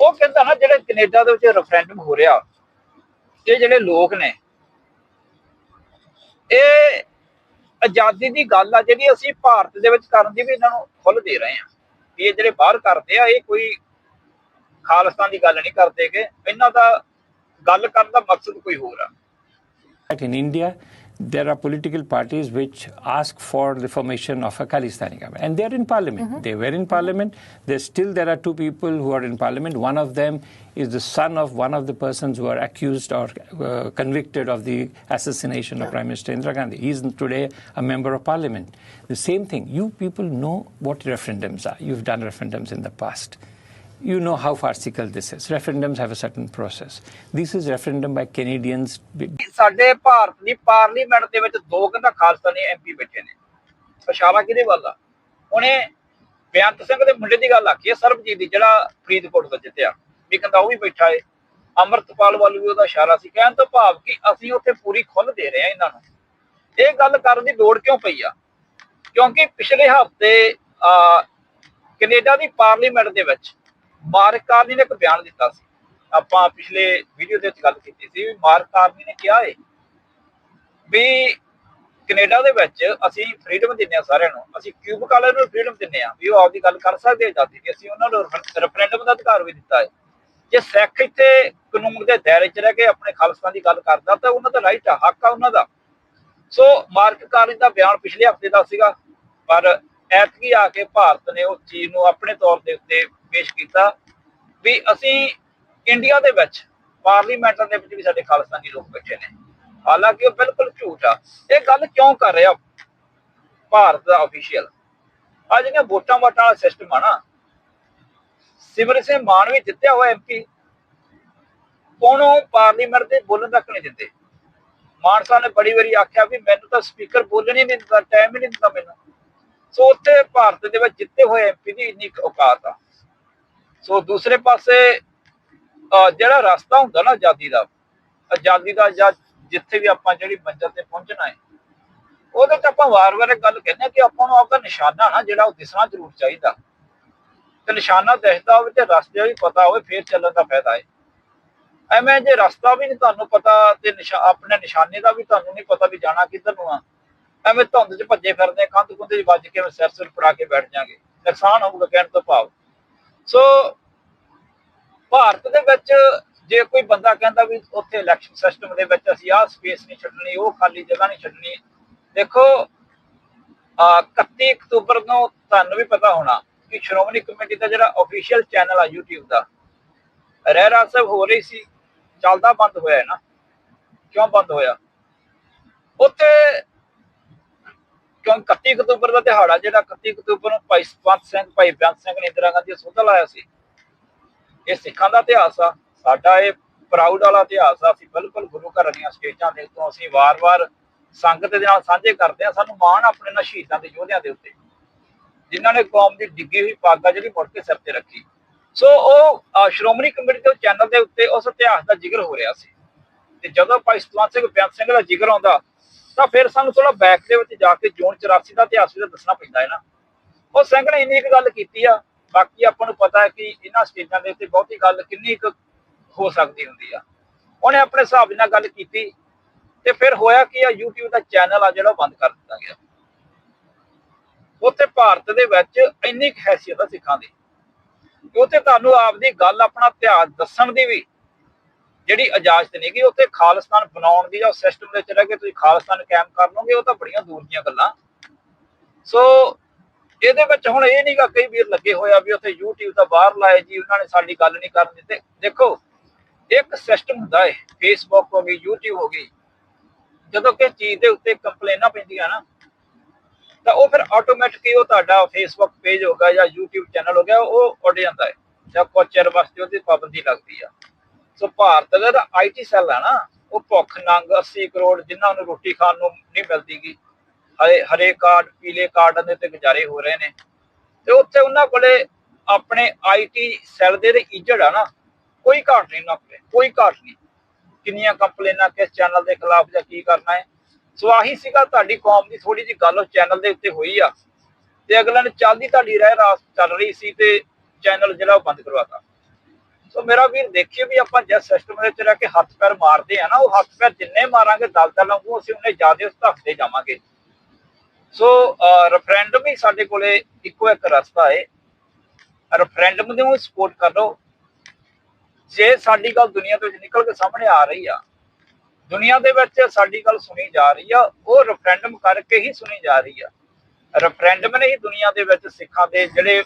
ਉਹ ਕਹਿੰਦਾ ਨਾ, ਜਿਹੜੇ ਕੈਨੇਡਾ ਦੇ ਵਿੱਚ ਰੈਫਰੈਂਡਮ ਹੋ ਰਿਹਾ, ਇਹ ਜਿਹੜੇ ਲੋਕ ਨੇ, ਇਹ ਆਜ਼ਾਦੀ ਦੀ ਗੱਲ ਆ ਜਿਹੜੀ ਅਸੀਂ ਭਾਰਤ ਦੇ ਵਿੱਚ ਕਰਨ ਦੀ ਵੀ ਇਹਨਾਂ ਨੂੰ ਖੁੱਲ ਦੇ ਰਹੇ ਹਾਂ। ਵੀ ਇਹ ਜਿਹੜੇ ਬਾਹਰ ਕਰਦੇ ਆ ਇਹ ਕੋਈ ਖਾਲਿਸਤਾਨ ਦੀ ਗੱਲ ਨਹੀਂ ਕਰਦੇਗੇ ਇਹਨਾਂ ਦਾ ਗੱਲ ਕਰਨ ਦਾ ਮਕਸਦ ਕੋਈ ਹੋਰ ਆ। In India, there are political parties which ask for the formation of a Khalistani government. And they are in parliament. They were in parliament. There still there are two people who are in parliament. One of them is the son of one of the persons who are accused or uh, convicted of the assassination of Prime Minister Indira Gandhi. He is today a member of parliament. The same thing. You people know what referendums are. You've done referendums in the past. You know how farcical this is. Referendums have a certain process. This is referendum by Canadians. ਸਾਡੇ ਭਾਰਤ ਦੀ parliament ਦੇ ਵਿੱਚ ਦੋ ਕਹਿੰਦਾ Khalistani MP ਬੈਠੇ ਨੇ। ਇਸ਼ਾਰਾ ਕਿਹਦੇ ਵੱਲ ਆ? ਉਹਨੇ ਬੇਅੰਤ ਸਿੰਘ ਦੇ ਮੁੰਡੇ ਦੀ ਗੱਲ ਆਖੀ ਹੈ, ਸਰਬਜੀਤ ਦੀ, ਜਿਹੜਾ ਫਰੀਦਕੋਟ ਤੋਂ ਜਿੱਤਿਆ। ਵੀ ਕਹਿੰਦਾ ਉਹ ਵੀ ਬੈਠਾ ਏ। ਅਮਰਤਪਾਲ ਵੱਲ ਵੀ ਉਹਦਾ ਇਸ਼ਾਰਾ ਸੀ। ਕਹਿਣ ਤੋਂ ਭਾਵ ਕਿ ਅਸੀਂ ਉੱਥੇ ਪੂਰੀ ਖੁੱਲ ਦੇ ਰਹੇ ਹਾਂ ਇਹਨਾਂ ਨੂੰ। ਇਹ ਗੱਲ ਕਰਨ ਦੀ ਲੋੜ ਕਿਉਂ ਪਈ ਆ? ਕਿਉਂਕਿ ਪਿਛਲੇ ਹਫ਼ਤੇ ਕੈਨੇਡਾ ਦੀ ਪਾਰਲੀਮੈਂਟ ਦੇ ਵਿੱਚ ਮਾਰਕ ਕਾਰਨੀ ਨੇ ਇੱਕ ਬਿਆਨ ਦਿੱਤਾ ਸੀ। ਆਪਾਂ ਪਿਛਲੇ ਵੀਡੀਓ ਦੇ ਵਿੱਚ ਗੱਲ ਕੀਤੀ ਸੀ ਵੀ ਮਾਰਕ ਕਾਰਨੀ ਨੇ ਕਿਹਾ ਹੈ ਵੀ ਕੈਨੇਡਾ ਦੇ ਵਿੱਚ ਅਸੀਂ ਫ੍ਰੀडम ਦਿੰਨੇ ਆ ਸਾਰਿਆਂ ਨੂੰ। ਅਸੀਂ ਕਿਊਬਕ ਵਾਲਿਆਂ ਨੂੰ ਫ੍ਰੀडम ਦਿੰਨੇ ਆ ਵੀ ਉਹ ਆਪਦੀ ਗੱਲ ਕਰ ਸਕਦੇ ਆ ਆਜ਼ਾਦੀ ਦੀ। ਅਸੀਂ ਉਹਨਾਂ ਨੂੰ ਰੈਫਰੈਂਡਮ ਦਾ ਅਧਿਕਾਰ ਵੀ ਦਿੱਤਾ ਹੈ ਜੇ ਸਿੱਖ ਇੱਥੇ ਕਾਨੂੰਨ ਦੇ ਦਾਇਰੇ 'ਚ ਰਹਿ ਕੇ ਆਪਣੇ ਖਾਲਸਾ ਦੀ ਗੱਲ ਕਰਦਾ ਤਾਂ ਉਹਨਾਂ ਦਾ ਰਾਈਟ ਆ, ਹੱਕ ਆ ਉਹਨਾਂ ਦਾ। ਸੋ ਮਾਰਕ ਕਾਰਨੀ ਦਾ ਬਿਆਨ ਪਿਛਲੇ ਹਫ਼ਤੇ ਦਾ ਸੀਗਾ, ਪਰ ਐਤਕੀ ਆ ਕੇ ਭਾਰਤ ਨੇ ਉਸ ਚੀਜ਼ ਨੂੰ ਆਪਣੇ ਤੌਰ ਦੇ ਉੱਤੇ ਪੇਸ਼ ਕੀਤਾ ਵੀ ਅਸੀਂ ਇੰਡੀਆ ਦੇ ਵਿੱਚ ਪਾਰਲੀਮੈਂਟਾਂ ਦੇ ਵਿੱਚ ਵੀ ਸਾਡੇ ਖਾਲਿਸਤਾਨੀ ਲੋਕ ਬੈਠੇ ਨੇ। ਹਾਲਾਂਕਿ ਉਹ ਬਿਲਕੁਲ ਝੂਠ ਆ। ਇਹ ਗੱਲ ਕਿਉਂ ਕਰ ਰਿਹਾ ਭਾਰਤ ਦਾ ਅਫੀਸ਼ੀਅਲ ਆ ਜਿਹੜੀਆਂ ਵੋਟਾਂ ਵਾਟਾਂ ਵਾਲਾ ਸਿਸਟਮ ਆ ਨਾ ਸਿਮਰਨ ਸਿੰਘ ਮਾਨ ਵੀ ਜਿੱਤਿਆ ਹੋਇਆ ਐਮਪੀ ਉਹਨੂੰ ਪਾਰਲੀਮੈਂਟ ਦੇ ਬੋਲਣ ਤੱਕ ਨਹੀਂ ਦਿੰਦੇ। ਮਾਨਸਾ ਨੇ ਬੜੀ ਵਾਰੀ ਆਖਿਆ ਵੀ ਮੈਨੂੰ ਤਾਂ ਸਪੀਕਰ ਬੋਲਣ ਹੀ ਨਹੀਂ ਦਿੰਦਾ ਟਾਈਮ ਹੀ ਨਹੀਂ ਦਿੰਦਾ ਮੈਨੂੰ। ਸੋ ਉੱਥੇ ਭਾਰਤ ਦੇ ਵਿੱਚ ਜਿੱਤੇ ਹੋਏ ਐਮਪੀ ਦੀ ਇੰਨੀ ਕੁ ਔਕਾਤ ਆ। ਸੋ ਦੂਸਰੇ ਪਾਸੇ ਜਿਹੜਾ ਰਸਤਾ ਹੁੰਦਾ ਨਾ ਆਜ਼ਾਦੀ ਦਾ ਆਜ਼ਾਦੀ ਦਾ ਜਾਂ ਜਿੱਥੇ ਵੀ ਆਪਾਂ ਜਿਹੜੀ ਮੰਜ਼ਿਲ ਤੇ ਪਹੁੰਚਣਾ ਹੈ, ਉਹਦੇ ਤੇ ਆਪਾਂ ਵਾਰ-ਵਾਰ ਗੱਲ ਕਹਿੰਦੇ ਕਿ ਆਪਾਂ ਨੂੰ ਆਪਦਾ ਨਿਸ਼ਾਨਾ ਨਾ ਜਿਹੜਾ ਉਹ ਦਿਸਣਾ ਜ਼ਰੂਰ ਚਾਹੀਦਾ। ਤੇ ਨਿਸ਼ਾਨਾ ਦਿਸਦਾ ਹੋਵੇ ਤੇ ਰਸਤੇ ਵੀ ਪਤਾ ਹੋਵੇ, ਫੇਰ ਚੱਲਣ ਦਾ ਫਾਇਦਾ ਹੈ। ਐਵੇਂ ਜੇ ਰਸਤਾ ਵੀ ਨਹੀਂ ਤੁਹਾਨੂੰ ਪਤਾ ਤੇ ਨਿਸ਼ਾ, ਆਪਣੇ ਨਿਸ਼ਾਨੇ ਦਾ ਵੀ ਤੁਹਾਨੂੰ ਨਹੀਂ ਪਤਾ ਵੀ ਜਾਣਾ ਕਿੱਧਰ ਨੂੰ ਆ, ਐਵੇਂ ਧੁੰਦ 'ਚ ਭੱਜੇ ਫਿਰਦੇ ਕੰਧ ਕੁੰਦੇ 'ਚ ਵੱਜ ਕੇ ਸਿਰ ਸਿਰ ਫੜਾ ਕੇ ਬੈਠ ਜਾਾਂਗੇ। ਨੁਕਸਾਨ ਹੋਊਗਾ ਕਹਿਣ ਤੋਂ ਭਾਵ। ਸੋ ਭਾਰਤ ਦੇ ਵਿੱਚ ਜੇ ਕੋਈ ਬੰਦਾ ਕਹਿੰਦਾ ਵੀ ਉੱਥੇ ਇਲੈਕਸ਼ਨ ਸਿਸਟਮ ਦੇ ਵਿੱਚ ਅਸੀਂ ਆਹ ਸਪੇਸ ਨਹੀਂ ਛੱਡਣੀ, ਉਹ ਖਾਲੀ ਜਗ੍ਹਾ ਨਹੀਂ ਛੱਡਣੀ, ਦੇਖੋ, ਆ 31 ਅਕਤੂਬਰ ਨੂੰ ਤੁਹਾਨੂੰ ਵੀ ਪਤਾ ਹੋਣਾ ਕਿ ਸ਼੍ਰੋਮਣੀ ਕਮੇਟੀ ਦਾ ਜਿਹੜਾ ਅਫੀਸ਼ੀਅਲ ਚੈਨਲ ਆ YouTube ਦਾ, ਰਹਿਰਾ ਸਾਹਿਬ ਹੋ ਰਹੀ ਸੀ, ਚੱਲਦਾ ਬੰਦ ਹੋਇਆ ਹੈ ਨਾ, ਕਿਉਂ ਬੰਦ ਹੋਇਆ? ਉੱਥੇ ਕਿਉਂ? 31 ਅਕਤੂਬਰ ਦਾ ਦਿਹਾੜਾ ਜਿਹੜਾ 31 ਅਕਤੂਬਰ ਨੂੰ ਭਾਈ ਸਤਵੰਤ ਸਿੰਘ, ਭਾਈ ਬੇਅੰਤ ਸਿੰਘ ਨੇ ਇੰਦਰਾ ਗਾਂਧੀ ਸੋਧਾ ਲਾਇਆ ਸੀ। ਇਹ ਸਿੱਖਾਂ ਦਾ ਇਤਿਹਾਸ ਆ। ਸਾਡਾ ਇਹ ਪ੍ਰਾਊਡ ਵਾਲਾ ਇਤਿਹਾਸ ਆ। ਅਸੀਂ ਬਿਲਕੁਲ ਗੁਰੂ ਘਰ ਦੀਆਂ ਸਟੇਜਾਂ ਦੇ ਉੱਤੋਂ ਅਸੀਂ ਵਾਰ-ਵਾਰ ਸੰਗਤ ਦੇ ਨਾਲ ਸਾਂਝੇ ਕਰਦੇ ਆ। ਸਾਨੂੰ ਮਾਣ ਆਪਣੇ ਨਾਲ ਸ਼ਹੀਦਾਂ ਦੇ ਯੋਧਿਆਂ ਦੇ ਉੱਤੇ। ਜਿਨ੍ਹਾਂ ਨੇ ਕੌਮ ਦੀ ਡਿੱਗੀ ਹੋਈ ਪੱਗ ਜਿਹੜੀ ਮੁੜ ਕੇ ਸਿਰ ਤੇ ਰੱਖੀ। ਸੋ ਉਹ ਸ਼੍ਰੋਮਣੀ ਕਮੇਟੀ ਦੇ ਚੈਨਲ ਦੇ ਉੱਤੇ ਉਸ ਇਤਿਹਾਸ ਦਾ ਜ਼ਿਕਰ ਹੋ ਰਿਹਾ ਸੀ। ਤੇ ਜਦੋਂ ਭਾਈ ਸਤਵੰਤ ਸਿੰਘ, ਬੇਅੰਤ ਸਿੰਘ ਦਾ ਜ਼ਿਕਰ ਆਉਂਦਾ ਤਾਂ ਫਿਰ ਸਾਨੂੰ ਥੋੜਾ ਬੈਕ ਦੇ ਵਿੱਚ ਜਾ ਕੇ ਜੂਨ 84 ਦਾ ਇਤਿਹਾਸ ਵੀ ਦੱਸਣਾ ਪੈਂਦਾ ਹੈ ਨਾ। ਉਹ ਸਿੰਘ ਨੇ ਇੰਨੀ ਇੱਕ ਗੱਲ ਕੀਤੀ ਆ, ਬਾਕੀ ਆਪਾਂ ਨੂੰ ਪਤਾ ਹੈ ਕਿ ਇਹਨਾਂ ਸਟੇਜਾਂ ਦੇ ਉੱਤੇ ਬਹੁਤੀ ਗੱਲ ਕਿੰਨੀ ਕੁ ਹੋ ਸਕਦੀ ਹੁੰਦੀ ਆ। ਉਹਨੇ ਆਪਣੇ ਹਿਸਾਬ ਨਾਲ ਗੱਲ ਕੀਤੀ ਤੇ ਫਿਰ ਹੋਇਆ ਕਿ ਆ, YouTube ਦਾ ਚੈਨਲ ਆ ਜਿਹੜਾ ਬੰਦ ਕਰ ਦਿੱਤਾ ਗਿਆ। ਉੱਥੇ ਭਾਰਤ ਦੇ ਵਿੱਚ ਇੰਨੀ ਕੁ ਹੈਸੀਅਤ ਆ ਸਿੱਖਾਂ ਦੀ ਕਿ ਉੱਥੇ ਤੁਹਾਨੂੰ ਆਪਦੀ ਗੱਲ, ਆਪਣਾ ਇਤਿਹਾਸ ਦੱਸਣ ਦੀ ਵੀ ਜਿਹੜੀ ਇਜਾਜ਼ਤ ਨਹੀਂ ਗੀ ਉੱਥੇ ਖਾਲਿਸਤਾਨ ਬਣਾਉਣ ਦੀ ਜਾਂ ਸਿਸਟਮ ਦੇ ਵਿੱਚ ਕੇ ਤੁਸੀਂ ਖਾਲਿਸਤਾਨ ਕਾਇਮ ਕਰ ਲਓਗੇ, ਉਹ ਤਾਂ ਬੜੀਆਂ ਦੂਰ ਦੀਆਂ ਗੱਲਾਂ। ਸੋ ਇਹਦੇ ਵਿੱਚ ਹੁਣ ਇਹ ਨਹੀਂਗਾ ਕਈ ਵੀਰ ਲੱਗੇ ਹੋਇਆ ਵੀ ਉੱਥੇ YouTube ਦਾ ਬਾਹਰ ਲਾਏ ਜੀ, ਉਹਨਾਂ ਨੇ ਸਾਡੀ ਗੱਲ ਨਹੀਂ ਕਰਨ ਦਿੱਤੇ। ਦੇਖੋ, ਇੱਕ ਸਿਸਟਮ ਹੁੰਦਾ ਹੈ Facebook ਹੋ ਗਈ, YouTube ਹੋ ਗਈ, ਜਦੋਂ ਕਿ ਚੀਜ਼ ਦੇ ਉੱਤੇ ਕੰਪਲੇਨਾਂ ਪੈਂਦੀਆਂ ਨਾ, ਤਾਂ ਉਹ ਫਿਰ ਆਟੋਮੈਟਿਕਲੀ ਉਹ ਤੁਹਾਡਾ Facebook ਪੇਜ ਹੋਗਾ ਜਾਂ YouTube ਚੈਨਲ ਹੋ ਗਿਆ, ਉਹ ਉੱਡ ਜਾਂਦਾ ਹੈ ਜਾਂ ਕੁਝ ਚਿਰ ਵਾਸਤੇ ਉਹਦੀ ਪਾਬੰਦੀ ਲੱਗਦੀ ਆ। ਸੋ ਭਾਰਤ ਦਾ ਜਿਹੜਾ ਆਈਟੀ ਸੈੱਲ ਹੈ ਨਾ, ਉਹ ਭੁੱਖ ਨੰਗ 80 ਕਰੋੜ ਜਿਨ੍ਹਾਂ ਨੂੰ ਰੋਟੀ ਖਾਣ ਨੂੰ ਨਹੀਂ ਮਿਲਦੀਗੀ। ਹਰੇ ਹਰੇ ਕਾਰਡ, ਪੀਲੇ ਕਾਰਡਾਂ ਦੇ ਤੇ ਗੁਜ਼ਾਰੇ ਹੋ ਰਹੇ ਨੇ। ਤੇ ਉੱਥੇ ਉਹਨਾਂ ਕੋਲੇ ਆਪਣੇ ਆਈਟੀ ਸੈੱਲ ਦੇ ਜਿਹੜੇ ਈਜੜ ਆ ਨਾ, ਕੋਈ ਘਾਟ ਨਹੀਂ ਉਹਨਾਂ ਕੋਲੇ, ਕੋਈ ਘਾਟ ਨਹੀਂ। ਕਿੰਨੀਆਂ ਕੰਪਲੇਨਾਂ ਕਿਸ ਚੈਨਲ ਦੇ ਖਿਲਾਫ ਜਾਂ ਕੀ ਕਰਨਾ ਹੈ। ਸੋ ਆਹੀ ਸੀਗਾ ਤੁਹਾਡੀ ਕੌਮ ਦੀ ਥੋੜੀ ਜਿਹੀ ਗੱਲ ਉਸ ਚੈਨਲ ਦੇ ਉੱਤੇ ਹੋਈ ਆ। ਤੇ ਅਗਲਾ ਨੇ ਚੱਲਦੀ ਤੁਹਾਡੀ ਰਹਿ ਰਾਸ ਚੱਲ ਰਹੀ ਸੀ ਤੇ ਚੈਨਲ ਜਿਹੜਾ ਉਹ ਬੰਦ ਕਰਵਾਤਾ। ਸੋ ਮੇਰਾ ਵੀਰ ਦੇਖਿਓ ਵੀ ਆਪਾਂ ਜਿਸ ਸਿਸਟਮ ਦੇ ਵਿੱਚ ਰਹਿ ਕੇ ਹੱਥ ਪੈਰ ਮਾਰਦੇ ਆ ਨਾ, ਉਹ ਹੱਥ ਪੈਰ ਜਿੰਨੇ ਮਾਰਾਂਗੇ ਦਲ ਵਾਂਗੂ ਅਸੀਂ ਉਹਨੇ ਜ਼ਿਆਦਾ ਉਸ ਧੱਕਦੇ ਜਾਵਾਂਗੇ। ਸੋ ਰੈਫਰੈਂਡਮ ਹੀ ਸਾਡੇ ਕੋਲੇ ਇੱਕੋ ਇੱਕ ਰਸਤਾ ਹੈ। ਰੈਫਰੈਂਡਮ ਨੂੰ ਸਪੋਰਟ ਕਰ ਜੇ ਸਾਡੀ ਗੱਲ ਦੁਨੀਆ ਦੇ ਵਿੱਚ ਨਿਕਲ ਕੇ ਸਾਹਮਣੇ ਆ ਰਹੀ ਆ, ਦੁਨੀਆ ਦੇ ਵਿੱਚ ਸਾਡੀ ਗੱਲ ਸੁਣੀ ਜਾ ਰਹੀ ਆ, ਉਹ ਰੈਫਰੈਂਡਮ ਕਰਕੇ ਹੀ ਸੁਣੀ ਜਾ ਰਹੀ ਆ। ਰੈਫਰੈਂਡਮ ਨੇ ਹੀ ਦੁਨੀਆ ਦੇ ਵਿੱਚ ਸਿੱਖਾਂ ਦੇ ਜਿਹੜੇ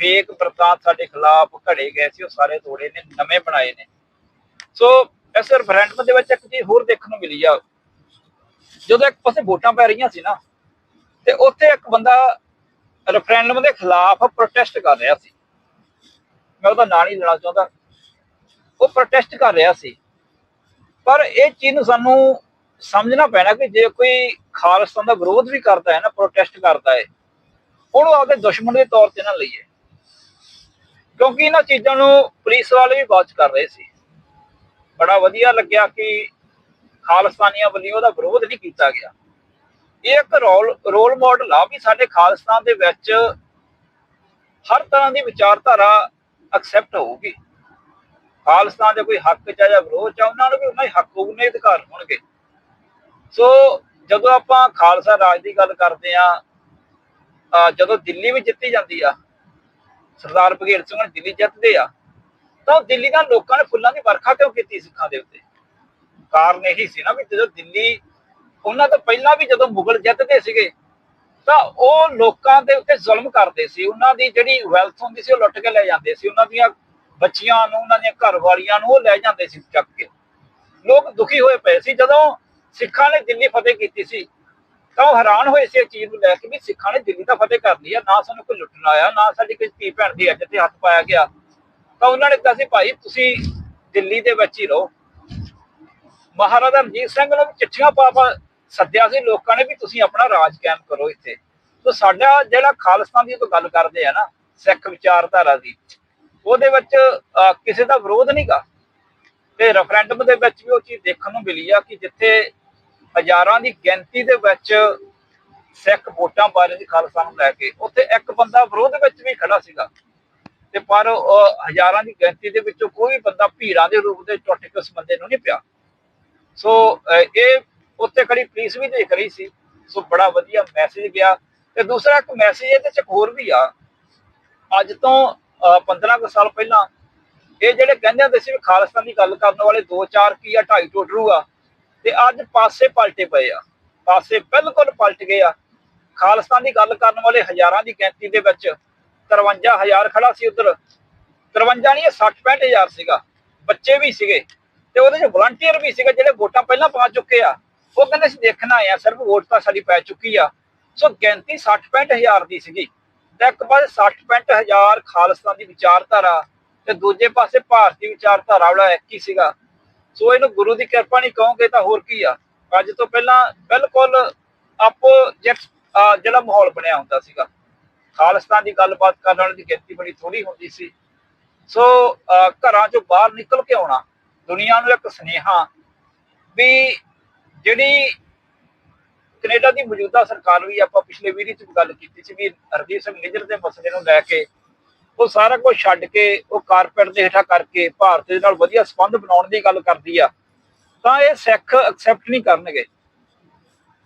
ਫੇਕ ਬਰਤਾਂਤ ਸਾਡੇ ਖਿਲਾਫ ਘੜੇ ਗਏ ਸੀ, ਉਹ ਸਾਰੇ ਤੋੜੇ ਨੇ, ਨਵੇਂ ਬਣਾਏ ਨੇ। ਸੋ ਇਸ ਰੈਫਰੈਂਡਮ ਦੇ ਵਿੱਚ ਇੱਕ ਚੀਜ਼ ਹੋਰ ਦੇਖਣ ਨੂੰ ਮਿਲੀ ਆ। ਜਦੋਂ ਇੱਕ ਪਾਸੇ ਵੋਟਾਂ ਪੈ ਰਹੀਆਂ ਸੀ ਨਾ, ਤੇ ਉੱਥੇ ਇੱਕ ਬੰਦਾ ਰੈਫਰੈਂਡਮ ਦੇ ਖਿਲਾਫ ਪ੍ਰੋਟੈਸਟ ਕਰ ਰਿਹਾ ਸੀ। ਮੈਂ ਉਹਦਾ ਨਾਂ ਨਹੀਂ ਲੈਣਾ ਚਾਹੁੰਦਾ। ਉਹ ਪ੍ਰੋਟੈਸਟ ਕਰ ਰਿਹਾ ਸੀ। ਪਰ ਇਹ ਚੀਜ਼ ਨੂੰ ਸਾਨੂੰ ਸਮਝਣਾ ਪੈਣਾ ਕਿ ਜੇ ਕੋਈ ਖਾਲਸਤਾਨ ਦਾ ਵਿਰੋਧ ਵੀ ਕਰਦਾ ਹੈ ਨਾ, ਪ੍ਰੋਟੈਸਟ ਕਰਦਾ ਹੈ, ਉਹਨੂੰ ਆਪਦੇ ਦੁਸ਼ਮਣ ਦੇ ਤੌਰ ਤੇ ਨਾ ਲਈਏ। ਕਿਉਂਕਿ ਇਹਨਾਂ ਚੀਜ਼ਾਂ ਨੂੰ ਪੁਲਿਸ ਵਾਲੇ ਵੀ ਵਾਚ ਕਰ ਰਹੇ ਸੀ। ਬੜਾ ਵਧੀਆ ਲੱਗਿਆ ਕਿ ਖਾਲਿਸਤਾਨੀਆਂ ਵੱਲੋਂ ਉਹਦਾ ਵਿਰੋਧ ਨਹੀਂ ਕੀਤਾ ਗਿਆ। ਇਹ ਇੱਕ ਰੋਲ ਰੋਲ ਮਾਡਲ ਆ ਵੀ ਸਾਡੇ ਖਾਲਿਸਤਾਨ ਦੇ ਵਿੱਚ ਹਰ ਤਰ੍ਹਾਂ ਦੀ ਵਿਚਾਰਧਾਰਾ ਐਕਸੈਪਟ ਹੋਊਗੀ। ਖਾਲਿਸਤਾਨ ਦੇ ਕੋਈ ਹੱਕ ਚ ਆ ਜਾਂ ਵਿਰੋਧ ਚ ਉਹਨਾਂ ਨੂੰ ਵੀ ਉਹਨਾਂ ਹੀ ਹੱਕ ਉਹਨੇ ਅਧਿਕਾਰ ਹੋਣਗੇ। ਸੋ ਜਦੋਂ ਆਪਾਂ ਖਾਲਸਾ ਰਾਜ ਦੀ ਗੱਲ ਕਰਦੇ ਆ ਜਦੋਂ ਦਿੱਲੀ ਵੀ ਜਿੱਤੀ ਜਾਂਦੀ ਆ ਸਰਦਾਰ ਬਘੇਲ ਸਿੰਘ ਨੇ ਦਿੱਲੀ ਜਿੱਤਦੇ ਆ, ਤਾਂ ਉਹ ਦਿੱਲੀ ਦਾ ਲੋਕਾਂ ਨੇ ਫੁੱਲਾਂ ਦੀ ਵਰਖਾ ਕਿਉਂ ਕੀਤੀ ਸਿੱਖਾਂ ਦੇ ਉੱਤੇ? ਕਾਰਨ ਇਹੀ ਸੀ ਨਾ ਵੀ ਜਦੋਂ ਦਿੱਲੀ, ਉਹਨਾਂ ਤੋਂ ਪਹਿਲਾਂ ਵੀ ਜਦੋਂ ਮੁਗਲ ਜਿੱਤਦੇ ਸੀਗੇ, ਤਾਂ ਉਹ ਲੋਕਾਂ ਦੇ ਉੱਤੇ ਜ਼ੁਲਮ ਕਰਦੇ ਸੀ, ਉਹਨਾਂ ਦੀ ਜਿਹੜੀ ਵੈਲਥ ਹੁੰਦੀ ਸੀ ਉਹ ਲੁੱਟ ਕੇ ਲੈ ਜਾਂਦੇ ਸੀ, ਉਹਨਾਂ ਦੀਆਂ ਬੱਚੀਆਂ ਨੂੰ, ਉਹਨਾਂ ਦੀਆਂ ਘਰ ਵਾਲੀਆਂ ਨੂੰ ਉਹ ਲੈ ਜਾਂਦੇ ਸੀ ਚੱਕ ਕੇ। ਲੋਕ ਦੁਖੀ ਹੋਏ ਪਏ ਸੀ ਜਦੋਂ ਸਿੱਖਾਂ ਨੇ ਦਿੱਲੀ ਫਤਿਹ ਕੀਤੀ ਸੀ ਤਾਂ ਉਹ ਹੈਰਾਨ ਹੋਏ ਸੀ ਇਹ ਚੀਜ਼ ਨੂੰ ਲੈ ਕੇ ਵੀ ਸਿੱਖਾਂ ਨੇ ਦਿੱਲੀ ਤਾਂ ਫਤਿਹ ਕਰ ਲਈ ਨਾ ਸਾਨੂੰ ਕੋਈ ਲੁੱਟਣ ਆਇਆ ਨਾ ਸਾਡੀ ਕਿਸੇ ਧੀ ਭੈਣ ਦੀ ਇੱਜ਼ਤ ਤੇ ਹੱਥ ਪਾਇਆ ਗਿਆ। ਤਾਂ ਉਹਨਾਂ ਨੇ ਕਿਹਾ ਸੀ, ਭਾਈ, ਤੁਸੀਂ ਦਿੱਲੀ ਦੇ ਵਿੱਚ ਹੀ ਰਹੋ। ਮਹਾਰਾਜਾ ਰਣਜੀਤ ਸਿੰਘ ਨੂੰ ਚਿੱਠੀਆਂ ਪਾ ਪਾ ਸੱਦਿਆ ਸੀ ਲੋਕਾਂ ਨੇ ਵੀ ਤੁਸੀਂ ਆਪਣਾ ਰਾਜ ਕਾਇਮ ਕਰੋ ਇੱਥੇ। ਤਾਂ ਸਾਡਾ ਜਿਹੜਾ ਖਾਲਿਸਤਾਨ ਦੀ ਤੋਂ ਗੱਲ ਕਰਦੇ ਆ ਨਾ, ਸਿੱਖ ਵਿਚਾਰਧਾਰਾ ਦੀ, ਉਹਦੇ ਵਿੱਚ ਕਿਸੇ ਦਾ ਵਿਰੋਧ ਨਹੀਂਗਾ ਤੇ ਰੈਫਰੈਂਡਮ ਦੇ ਵਿੱਚ ਵੀ ਉਹ ਚੀਜ਼ ਦੇਖਣ ਨੂੰ ਮਿਲੀ ਆ ਕਿ ਜਿੱਥੇ ਹਜ਼ਾਰਾਂ ਦੀ ਗਿਣਤੀ ਦੇ ਵਿੱਚ ਸਿੱਖ ਵੋਟਾਂ ਪਾ ਰਹੇ ਸੀ ਖਾਲਸਾ ਨੂੰ ਲੈ ਕੇ ਉੱਥੇ ਇੱਕ ਬੰਦਾ ਵਿਰੋਧ ਵਿੱਚ ਵੀ ਖੜਾ ਸੀਗਾ। ਤੇ ਪਰ ਹਜ਼ਾਰਾਂ ਦੀ ਗਿਣਤੀ ਦੇ ਵਿੱਚੋਂ ਕੋਈ ਬੰਦਾ ਭੀੜਾਂ ਦੇ ਰੂਪ ਦੇ ਟੁੱਟ ਕੇ ਉਸ ਬੰਦੇ ਨੂੰ ਨਹੀਂ ਪਿਆ। ਸੋ ਇਹ ਉੱਥੇ ਖੜੀ ਪੁਲਿਸ ਵੀ ਦੇਖ ਰਹੀ ਸੀ। ਸੋ ਬੜਾ ਵਧੀਆ ਮੈਸੇਜ ਗਿਆ। ਤੇ ਦੂਸਰਾ ਇੱਕ ਮੈਸੇਜ ਇਹਦੇ ਚ ਹੋਰ ਵੀ ਆ। ਅੱਜ ਤੋਂ ਅਹ, 15 ਕੁ ਸਾਲ ਪਹਿਲਾਂ ਇਹ ਜਿਹੜੇ ਕਹਿੰਦੇ ਹੁੰਦੇ ਸੀ ਵੀ ਖਾਲਿਸਤਾਨ ਦੀ ਗੱਲ ਕਰਨ ਵਾਲੇ 2-4 ਕੀ ਆ 2.5 ਟੋਟਰੂ ਆ ਤੇ ਅੱਜ ਪਾਸੇ ਪਲਟੇ ਪਏ ਆ। ਪਾਸੇ ਬਿਲਕੁਲ ਪਲਟ ਗਏ ਆ। ਖਾਲਿਸਤਾਨ ਦੀ ਗੱਲ ਕਰਨ ਵਾਲੇ ਹਜ਼ਾਰਾਂ ਦੀ ਗਿਣਤੀ ਦੇ ਵਿੱਚ 53000 ਖੜਾ ਸੀ ਉਧਰ। 53 ਨਹੀਂ, ਇਹ 60 65000 ਸੀਗਾ। ਬੱਚੇ ਵੀ ਸੀਗੇ ਤੇ ਉਹਦੇ ਚ ਵਲੰਟੀਅਰ ਵੀ ਸੀਗੇ ਜਿਹੜੇ ਵੋਟਾਂ ਪਹਿਲਾਂ ਪਾ ਚੁੱਕੇ ਆ। ਉਹ ਕਹਿੰਦੇ ਸੀ ਦੇਖਣਾ ਆ, ਸਿਰਫ ਵੋਟ ਤਾਂ ਸਾਡੀ ਪੈ ਚੁੱਕੀ ਆ। ਸੋ ਗਿਣਤੀ 60 65000 ਦੀ ਸੀਗੀ। ਤੇ ਇੱਕ ਪਾਸੇ 60 65000 ਖਾਲਿਸਤਾਨ ਦੀ ਵਿਚਾਰਧਾਰਾ ਤੇ ਦੂਜੇ ਪਾਸੇ ਭਾਰਤੀ ਵਿਚਾਰਧਾਰਾ ਵਾਲਾ ਇੱਕ ਹੀ ਸੀਗਾ। ਸੋ ਇਹਨੂੰ ਗੁਰੂ ਦੀ ਕਿਰਪਾ ਨਹੀਂ ਕਹੋਗੇ ਤਾਂ ਹੋਰ ਕੀ ਆ? ਅੱਜ ਤੋਂ ਪਹਿਲਾਂ ਬਿਲਕੁਲ ਆਪੋ ਜਿਹੜਾ ਮਾਹੌਲ ਬਣਿਆ ਹੁੰਦਾ ਸੀਗਾ ਖਾਲਿਸਤਾਨ ਦੀ ਗੱਲਬਾਤ ਕਰਨ ਵਾਲੀ ਦੀ ਗਿਣਤੀ ਬੜੀ ਥੋੜੀ ਹੁੰਦੀ ਸੀ। ਸੋ ਅਹ, ਘਰਾਂ ਚੋਂ ਬਾਹਰ ਨਿਕਲ ਕੇ ਆਉਣਾ ਦੁਨੀਆ ਨੂੰ ਇੱਕ ਸੁਨੇਹਾ ਵੀ ਜਿਹੜੀ ਕੈਨੇਡਾ ਦੀ ਮੌਜੂਦਾ ਸਰਕਾਰ ਵੀ ਆਪਾਂ ਪਿਛਲੇ ਵੀਡੀਓ 'ਚ ਗੱਲ ਕੀਤੀ ਸੀ ਵੀ ਹਰਦੀਪ ਸਿੰਘ ਨਿੱਜਰ ਦੇ ਮਸਲੇ ਨੂੰ ਲੈ ਕੇ ਉਹ ਸਾਰਾ ਕੁਝ ਛੱਡ ਕੇ ਉਹ ਕਾਰਪੈਟ ਦੇ ਹੇਠਾਂ ਕਰਕੇ ਭਾਰਤ ਦੇ ਨਾਲ ਵਧੀਆ ਸੰਬੰਧ ਬਣਾਉਣ ਦੀ ਗੱਲ ਕਰਦੀ ਆ, ਤਾਂ ਇਹ ਸਿੱਖ ਐਕਸੈਪਟ ਨਹੀਂ ਕਰਨਗੇ।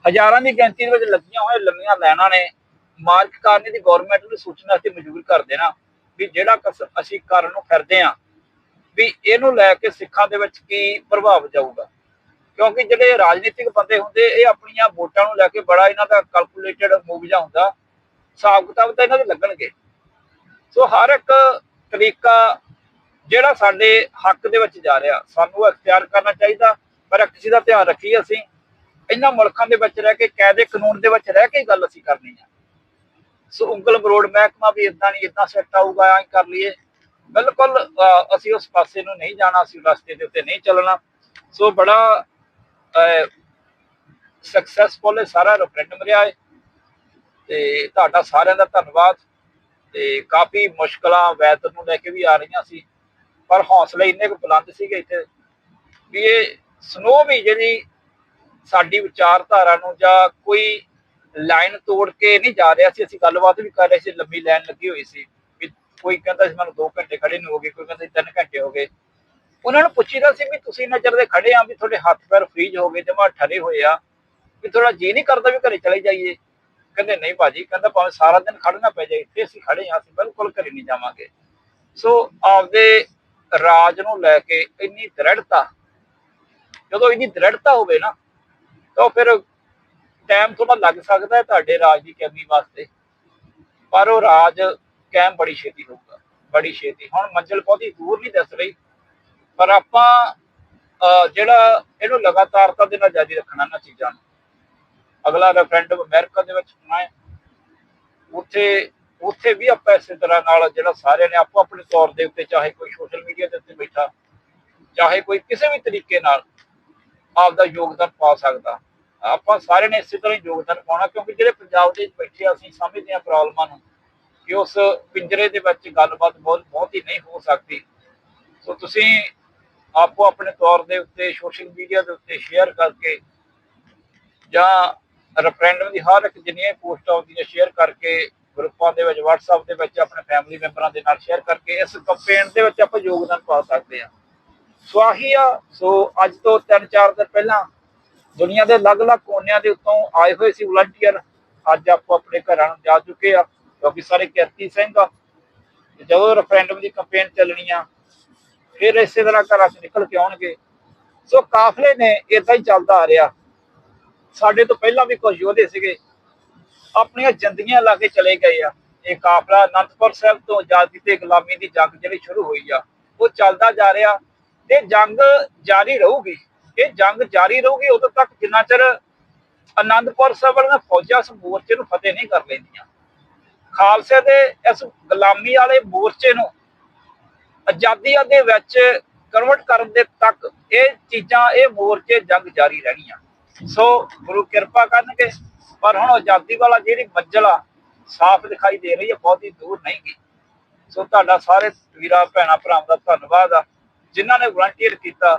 ਹਜ਼ਾਰਾਂ ਦੀ ਗਿਣਤੀ ਦੇ ਵਿੱਚ ਲੱਗੀਆਂ ਹੋਈਆਂ ਲੰਮੀਆਂ ਲਾਈਨਾਂ ਨੇ, ਮਾਰਕ ਕਰਨੇ ਦੀ ਗਵਰਨਮੈਂਟ ਨੂੰ ਸੂਚਨਾ ਤੇ ਮਜਬੂਰ ਕਰ ਦੇਣਾ ਵੀ ਜਿਹੜਾ ਕਸ- ਅਸੀਂ ਕਰਨ ਨੂੰ ਫਿਰਦੇ ਆ ਵੀ ਇਹਨੂੰ ਲੈ ਕੇ ਸਿੱਖਾਂ ਦੇ ਵਿੱਚ ਕੀ ਪ੍ਰਭਾਵ ਜਾਊਗਾ। ਕਿਉਂਕਿ ਜਿਹੜੇ ਰਾਜਨੀਤਿਕ ਬੰਦੇ ਹੁੰਦੇ, ਇਹ ਆਪਣੀਆਂ ਵੋਟਾਂ ਨੂੰ ਲੈ ਕੇ ਬੜਾ ਇਹਨਾਂ ਦਾ ਕੈਲਕੂਲੇਟਡ ਮੂਵ ਜਿਹਾ ਹੁੰਦਾ, ਹਿਸਾਬ ਕਿਤਾਬ ਤਾਂ ਇਹਨਾਂ ਦੇ ਲੱਗਣਗੇ। ਸੋ ਹਰ ਇੱਕ ਤਰੀਕਾ ਜਿਹੜਾ ਸਾਡੇ ਹੱਕ ਦੇ ਵਿੱਚ ਜਾ ਰਿਹਾ, ਸਾਨੂੰ ਉਹ ਅਖਤਿਆਰ ਕਰਨਾ ਚਾਹੀਦਾ, ਪਰ ਇੱਕ ਚੀਜ਼ ਦਾ ਧਿਆਨ ਰੱਖੀਏ ਅਸੀਂ, ਇਹਨਾਂ ਮੁਲਕਾਂ ਦੇ ਵਿੱਚ ਰਹਿ ਕੇ ਕਾਇਦੇ ਕਾਨੂੰਨ ਦੇ ਵਿੱਚ ਰਹਿ ਕੇ ਗੱਲ ਅਸੀਂ ਕਰਨੀ ਆ। ਸੋ ਉਂਗਲ ਬਰੋਡ ਮਹਿਕਮਾ ਵੀ ਇਦਾਂ ਨਹੀਂ ਇਦਾਂ ਸੈੱਟ ਆਊਗਾ ਐਂ ਕਰ ਲਈਏ। ਬਿਲਕੁਲ ਅਸੀਂ ਉਸ ਪਾਸੇ ਨੂੰ ਨਹੀਂ ਜਾਣਾ, ਅਸੀਂ ਰਸਤੇ ਦੇ ਉੱਤੇ ਨਹੀਂ ਚੱਲਣਾ। ਸੋ ਬੜਾ ਸਕਸੈਸਫੁਲ ਸਾਰਾ ਰੈਫਰੈਂਡਮ ਰਿਹਾ ਹੈ ਤੇ ਤੁਹਾਡਾ ਸਾਰਿਆਂ ਦਾ ਧੰਨਵਾਦ। ਤੇ ਕਾਫੀ ਮੁਸ਼ਕਲਾਂ ਵੈਦਰ ਨੂੰ ਲੈ ਕੇ ਵੀ ਆ ਰਹੀਆਂ ਸੀ। ਪਰ ਹੌਸਲੇ ਇੰਨੇ ਕੁ ਬੁਲੰਦ ਸੀਗੇ ਇੱਥੇ ਵੀ ਇਹ ਸਨੋ ਵੀ ਜਿਹੜੀ ਸਾਡੀ ਵਿਚਾਰਧਾਰਾ ਨੂੰ ਜਾਂ ਕੋਈ ਲਾਈਨ ਤੋੜ ਕੇ ਨਹੀਂ ਜਾ ਰਿਹਾ ਸੀ। ਅਸੀਂ ਗੱਲਬਾਤ ਵੀ ਕਰ ਰਹੇ ਸੀ, ਲੰਮੀ ਲਾਈਨ ਲੱਗੀ ਹੋਈ ਸੀ ਵੀ ਕੋਈ ਕਹਿੰਦਾ ਸੀ, ਮੈਨੂੰ 2 ਘੰਟੇ ਖੜੇ ਨੂੰ ਹੋ ਗਏ। ਕੋਈ ਕਹਿੰਦਾ 3 ਘੰਟੇ ਹੋ ਗਏ। ਉਹਨਾਂ ਨੂੰ ਪੁੱਛੀਦਾ ਸੀ ਵੀ ਤੁਸੀਂ ਇੰਨਾ ਚਿਰ ਦੇ ਖੜੇ ਆ ਵੀ ਤੁਹਾਡੇ ਹੱਥ ਪੈਰ ਫ੍ਰੀਜ ਹੋ ਗਏ ਜਮਾ ਠਰੇ ਹੋਏ ਆ। ਵੀ ਥੋੜਾ ਜੀ ਨਹੀਂ ਕਰਦਾ ਵੀ ਘਰੇ ਚਲੇ ਜਾਈਏ। ਕਹਿੰਦੇ ਨਹੀਂ ਭਾਜੀ ਕਹਿੰਦਾ ਭਾਵੇਂ ਸਾਰਾ ਦਿਨ ਖੜਨਾ ਪੈ ਜਾਏ ਇੱਥੇ ਅਸੀਂ ਖੜੇ ਹਾਂ ਅਸੀਂ ਬਿਲਕੁਲ ਘਰੇ ਨਹੀਂ ਜਾਵਾਂਗੇ। ਸੋ ਆਪਦੇ ਰਾਜ ਨੂੰ ਲੈ ਕੇ ਇੰਨੀ ਦ੍ਰਿੜਤਾ ਜਦੋਂ ਇੰਨੀ ਦ੍ਰਿੜਤਾ ਹੋਵੇ ਨਾ ਤਾਂ ਫਿਰ ਟਾਈਮ ਥੋੜਾ ਲੱਗ ਸਕਦਾ ਹੈ ਤੁਹਾਡੇ ਰਾਜ ਦੀ ਕਾਇਮੀ ਵਾਸਤੇ। ਪਰ ਉਹ ਰਾਜ ਕਾਇਮ ਬੜੀ ਛੇਤੀ ਹੋਊਗਾ ਬੜੀ ਛੇਤੀ। ਹੁਣ ਮੰਜ਼ਿਲ ਬਹੁਤੀ ਦੂਰ ਨਹੀਂ ਦੱਸ ਰਹੀ ਪਰ ਆਪਾਂ ਅਹ, ਜਿਹੜਾ ਇਹਨੂੰ ਲਗਾਤਾਰਤਾ ਦੇ ਨਾਲ ਜਾਰੀ ਰੱਖਣਾ ਨਾ ਚੀਜ਼ਾਂ ਨੂੰ। ਅਗਲਾ ਰੈਫਰੈਂਡਮ ਅਮਰੀਕਾ ਦੇ ਵਿੱਚ ਹੋਣਾ ਹੈ। ਉੱਥੇ ਉੱਥੇ ਵੀ ਆਪਾਂ ਇਸੇ ਤਰ੍ਹਾਂ ਨਾਲ ਜਿਹੜਾ ਸਾਰਿਆਂ ਨੇ ਆਪੋ ਆਪਣੇ ਤੌਰ ਦੇ ਉੱਤੇ ਚਾਹੇ ਕੋਈ ਸੋਸ਼ਲ ਮੀਡੀਆ ਦੇ ਉੱਤੇ ਬੈਠਾ ਚਾਹੇ ਕੋਈ ਕਿਸੇ ਵੀ ਤਰੀਕੇ ਨਾਲ ਆਪਦਾ ਯੋਗਦਾਨ ਪਾ ਸਕਦਾ। ਆਪਾਂ ਸਾਰਿਆਂ ਨੇ ਇਸੇ ਤਰ੍ਹਾਂ ਯੋਗਦਾਨ ਪਾਉਣਾ ਕਿਉਂਕਿ ਜਿਹੜੇ ਪੰਜਾਬ ਦੇ ਵਿੱਚ ਬੈਠੇ ਆ, ਅਸੀਂ ਸਮਝਦੇ ਹਾਂ ਪ੍ਰੋਬਲਮਾਂ ਨੂੰ ਕਿ ਉਸ ਪਿੰਜਰੇ ਦੇ ਵਿੱਚ ਗੱਲਬਾਤ ਬਹੁਤ ਬਹੁਤ ਹੀ ਨਹੀਂ ਹੋ ਸਕਦੀ। ਸੋ ਤੁਸੀਂ ਆਪੋ ਆਪਣੇ ਤੌਰ ਦੇ ਉੱਤੇ ਸੋਸ਼ਲ ਮੀਡੀਆ ਦੇ ਉੱਤੇ ਸ਼ੇਅਰ ਕਰਕੇ ਜਾਂ ਰੈਫਰੈਂਡਮ ਦੀ ਹਰ ਇੱਕ ਜਿੰਨੀਆਂ ਪੋਸਟਾਂ ਆਉਂਦੀਆਂ ਸ਼ੇਅਰ ਕਰਕੇ ਗਰੁੱਪਾਂ ਦੇ ਵਿੱਚ, WhatsApp ਦੇ ਵਿੱਚ, ਆਪਣੇ ਫੈਮਿਲੀ ਮੈਂਬਰਾਂ ਦੇ ਨਾਲ ਸ਼ੇਅਰ ਕਰਕੇ ਇਸ ਕੰਪੇਨ ਦੇ ਵਿੱਚ ਆਪਾਂ ਯੋਗਦਾਨ ਪਾ ਸਕਦੇ ਹਾਂ। ਸੋ ਆਹੀ ਆ, ਸੋ ਅੱਜ ਤੋਂ 3-4 ਦਿਨ ਪਹਿਲਾਂ ਦੁਨੀਆ ਦੇ ਅਲੱਗ-ਅਲੱਗ ਕੋਨਿਆਂ ਦੇ ਉੱਤੋਂ ਆਏ ਹੋਏ ਸੀ ਵਲੰਟੀਅਰ ਅੱਜ ਆਪੋ ਆਪਣੇ ਘਰਾਂ ਨੂੰ ਜਾ ਚੁੱਕੇ ਆ, ਕਿਉਂਕਿ ਸਾਰੇ ਕਿਰਤੀ ਸਿੰਘ ਆ। ਜਦੋਂ ਰੈਫਰੈਂਡਮ ਦੀ ਕੰਪੇਨ ਚੱਲਣੀ ਆ, ਫਿਰ ਇਸੇ ਤਰ੍ਹਾਂ ਘਰਾਂ 'ਚ ਨਿਕਲ ਕੇ ਆਉਣਗੇ। ਸੋ ਕਾਫਲੇ ਨੇ ਇਦਾਂ ਹੀ ਚੱਲਦਾ ਆ ਰਿਹਾ। ਸਾਡੇ ਤੋਂ ਪਹਿਲਾਂ ਵੀ ਕੁਝ ਯੋਧੇ ਸੀਗੇ। ਆਪਣੀਆਂ ਜ਼ਿੰਦਗੀਆਂ ਲਾ ਕੇ ਚਲੇ ਗਏ ਆ। ਇਹ ਕਾਫਲਾ ਅਨੰਦਪੁਰ ਸਾਹਿਬ ਤੋਂ ਆਜ਼ਾਦੀ ਤੇ ਗੁਲਾਮੀ ਦੀ ਜੰਗ ਜਿਹੜੀ ਸ਼ੁਰੂ ਹੋਈ ਆ, ਉਹ ਚੱਲਦਾ ਜਾ ਰਿਹਾ। ਤੇ ਜੰਗ ਜਾਰੀ ਰਹੂਗੀ। ਇਹ ਜੰਗ ਜਾਰੀ ਰਹੂਗੀ, ਉਦੋਂ ਤੱਕ ਜਿੰਨਾ ਚਿਰ ਅਨੰਦਪੁਰ ਸਾਹਿਬ ਵਾਲੀਆਂ ਫੌਜਾਂ ਇਸ ਮੋਰਚੇ ਨੂੰ ਫਤਿਹ ਨਹੀਂ ਕਰ ਲੈਂਦੀਆਂ। ਖਾਲਸੇ ਦੇ ਇਸ ਗੁਲਾਮੀ ਵਾਲੇ ਮੋਰਚੇ ਨੂੰ ਆਜ਼ਾਦੀਆਂ ਦੇ ਵਿੱਚ ਕਨਵਰਟ ਕਰਨ ਦੇ ਤੱਕ ਇਹ ਚੀਜ਼ਾਂ, ਇਹ ਮੋਰਚੇ ਜੰਗ ਜਾਰੀ ਰਹਿਣੀਆਂ। ਸੋ ਗੁਰੂ ਕਿਰਪਾ ਕਰਨਗੇ, ਪਰ ਹੁਣ ਆਜ਼ਾਦੀ ਵਾਲਾ ਜਿਹੜੀ ਮੰਜ਼ਲ ਆ, ਸਾਫ਼ ਦਿਖਾਈ ਦੇ ਰਹੀ ਹੈ ਬਹੁਤੀ ਦੂਰ ਨਹੀਂ ਗਈ। ਸੋ ਤੁਹਾਡਾ ਸਾਰੇ ਵੀਰਾਂ, ਭੈਣਾਂ, ਭਰਾਵਾਂ ਦਾ ਧੰਨਵਾਦ ਆ। ਜਿਨ੍ਹਾਂ ਨੇ ਵਲੰਟੀਅਰ ਕੀਤਾ,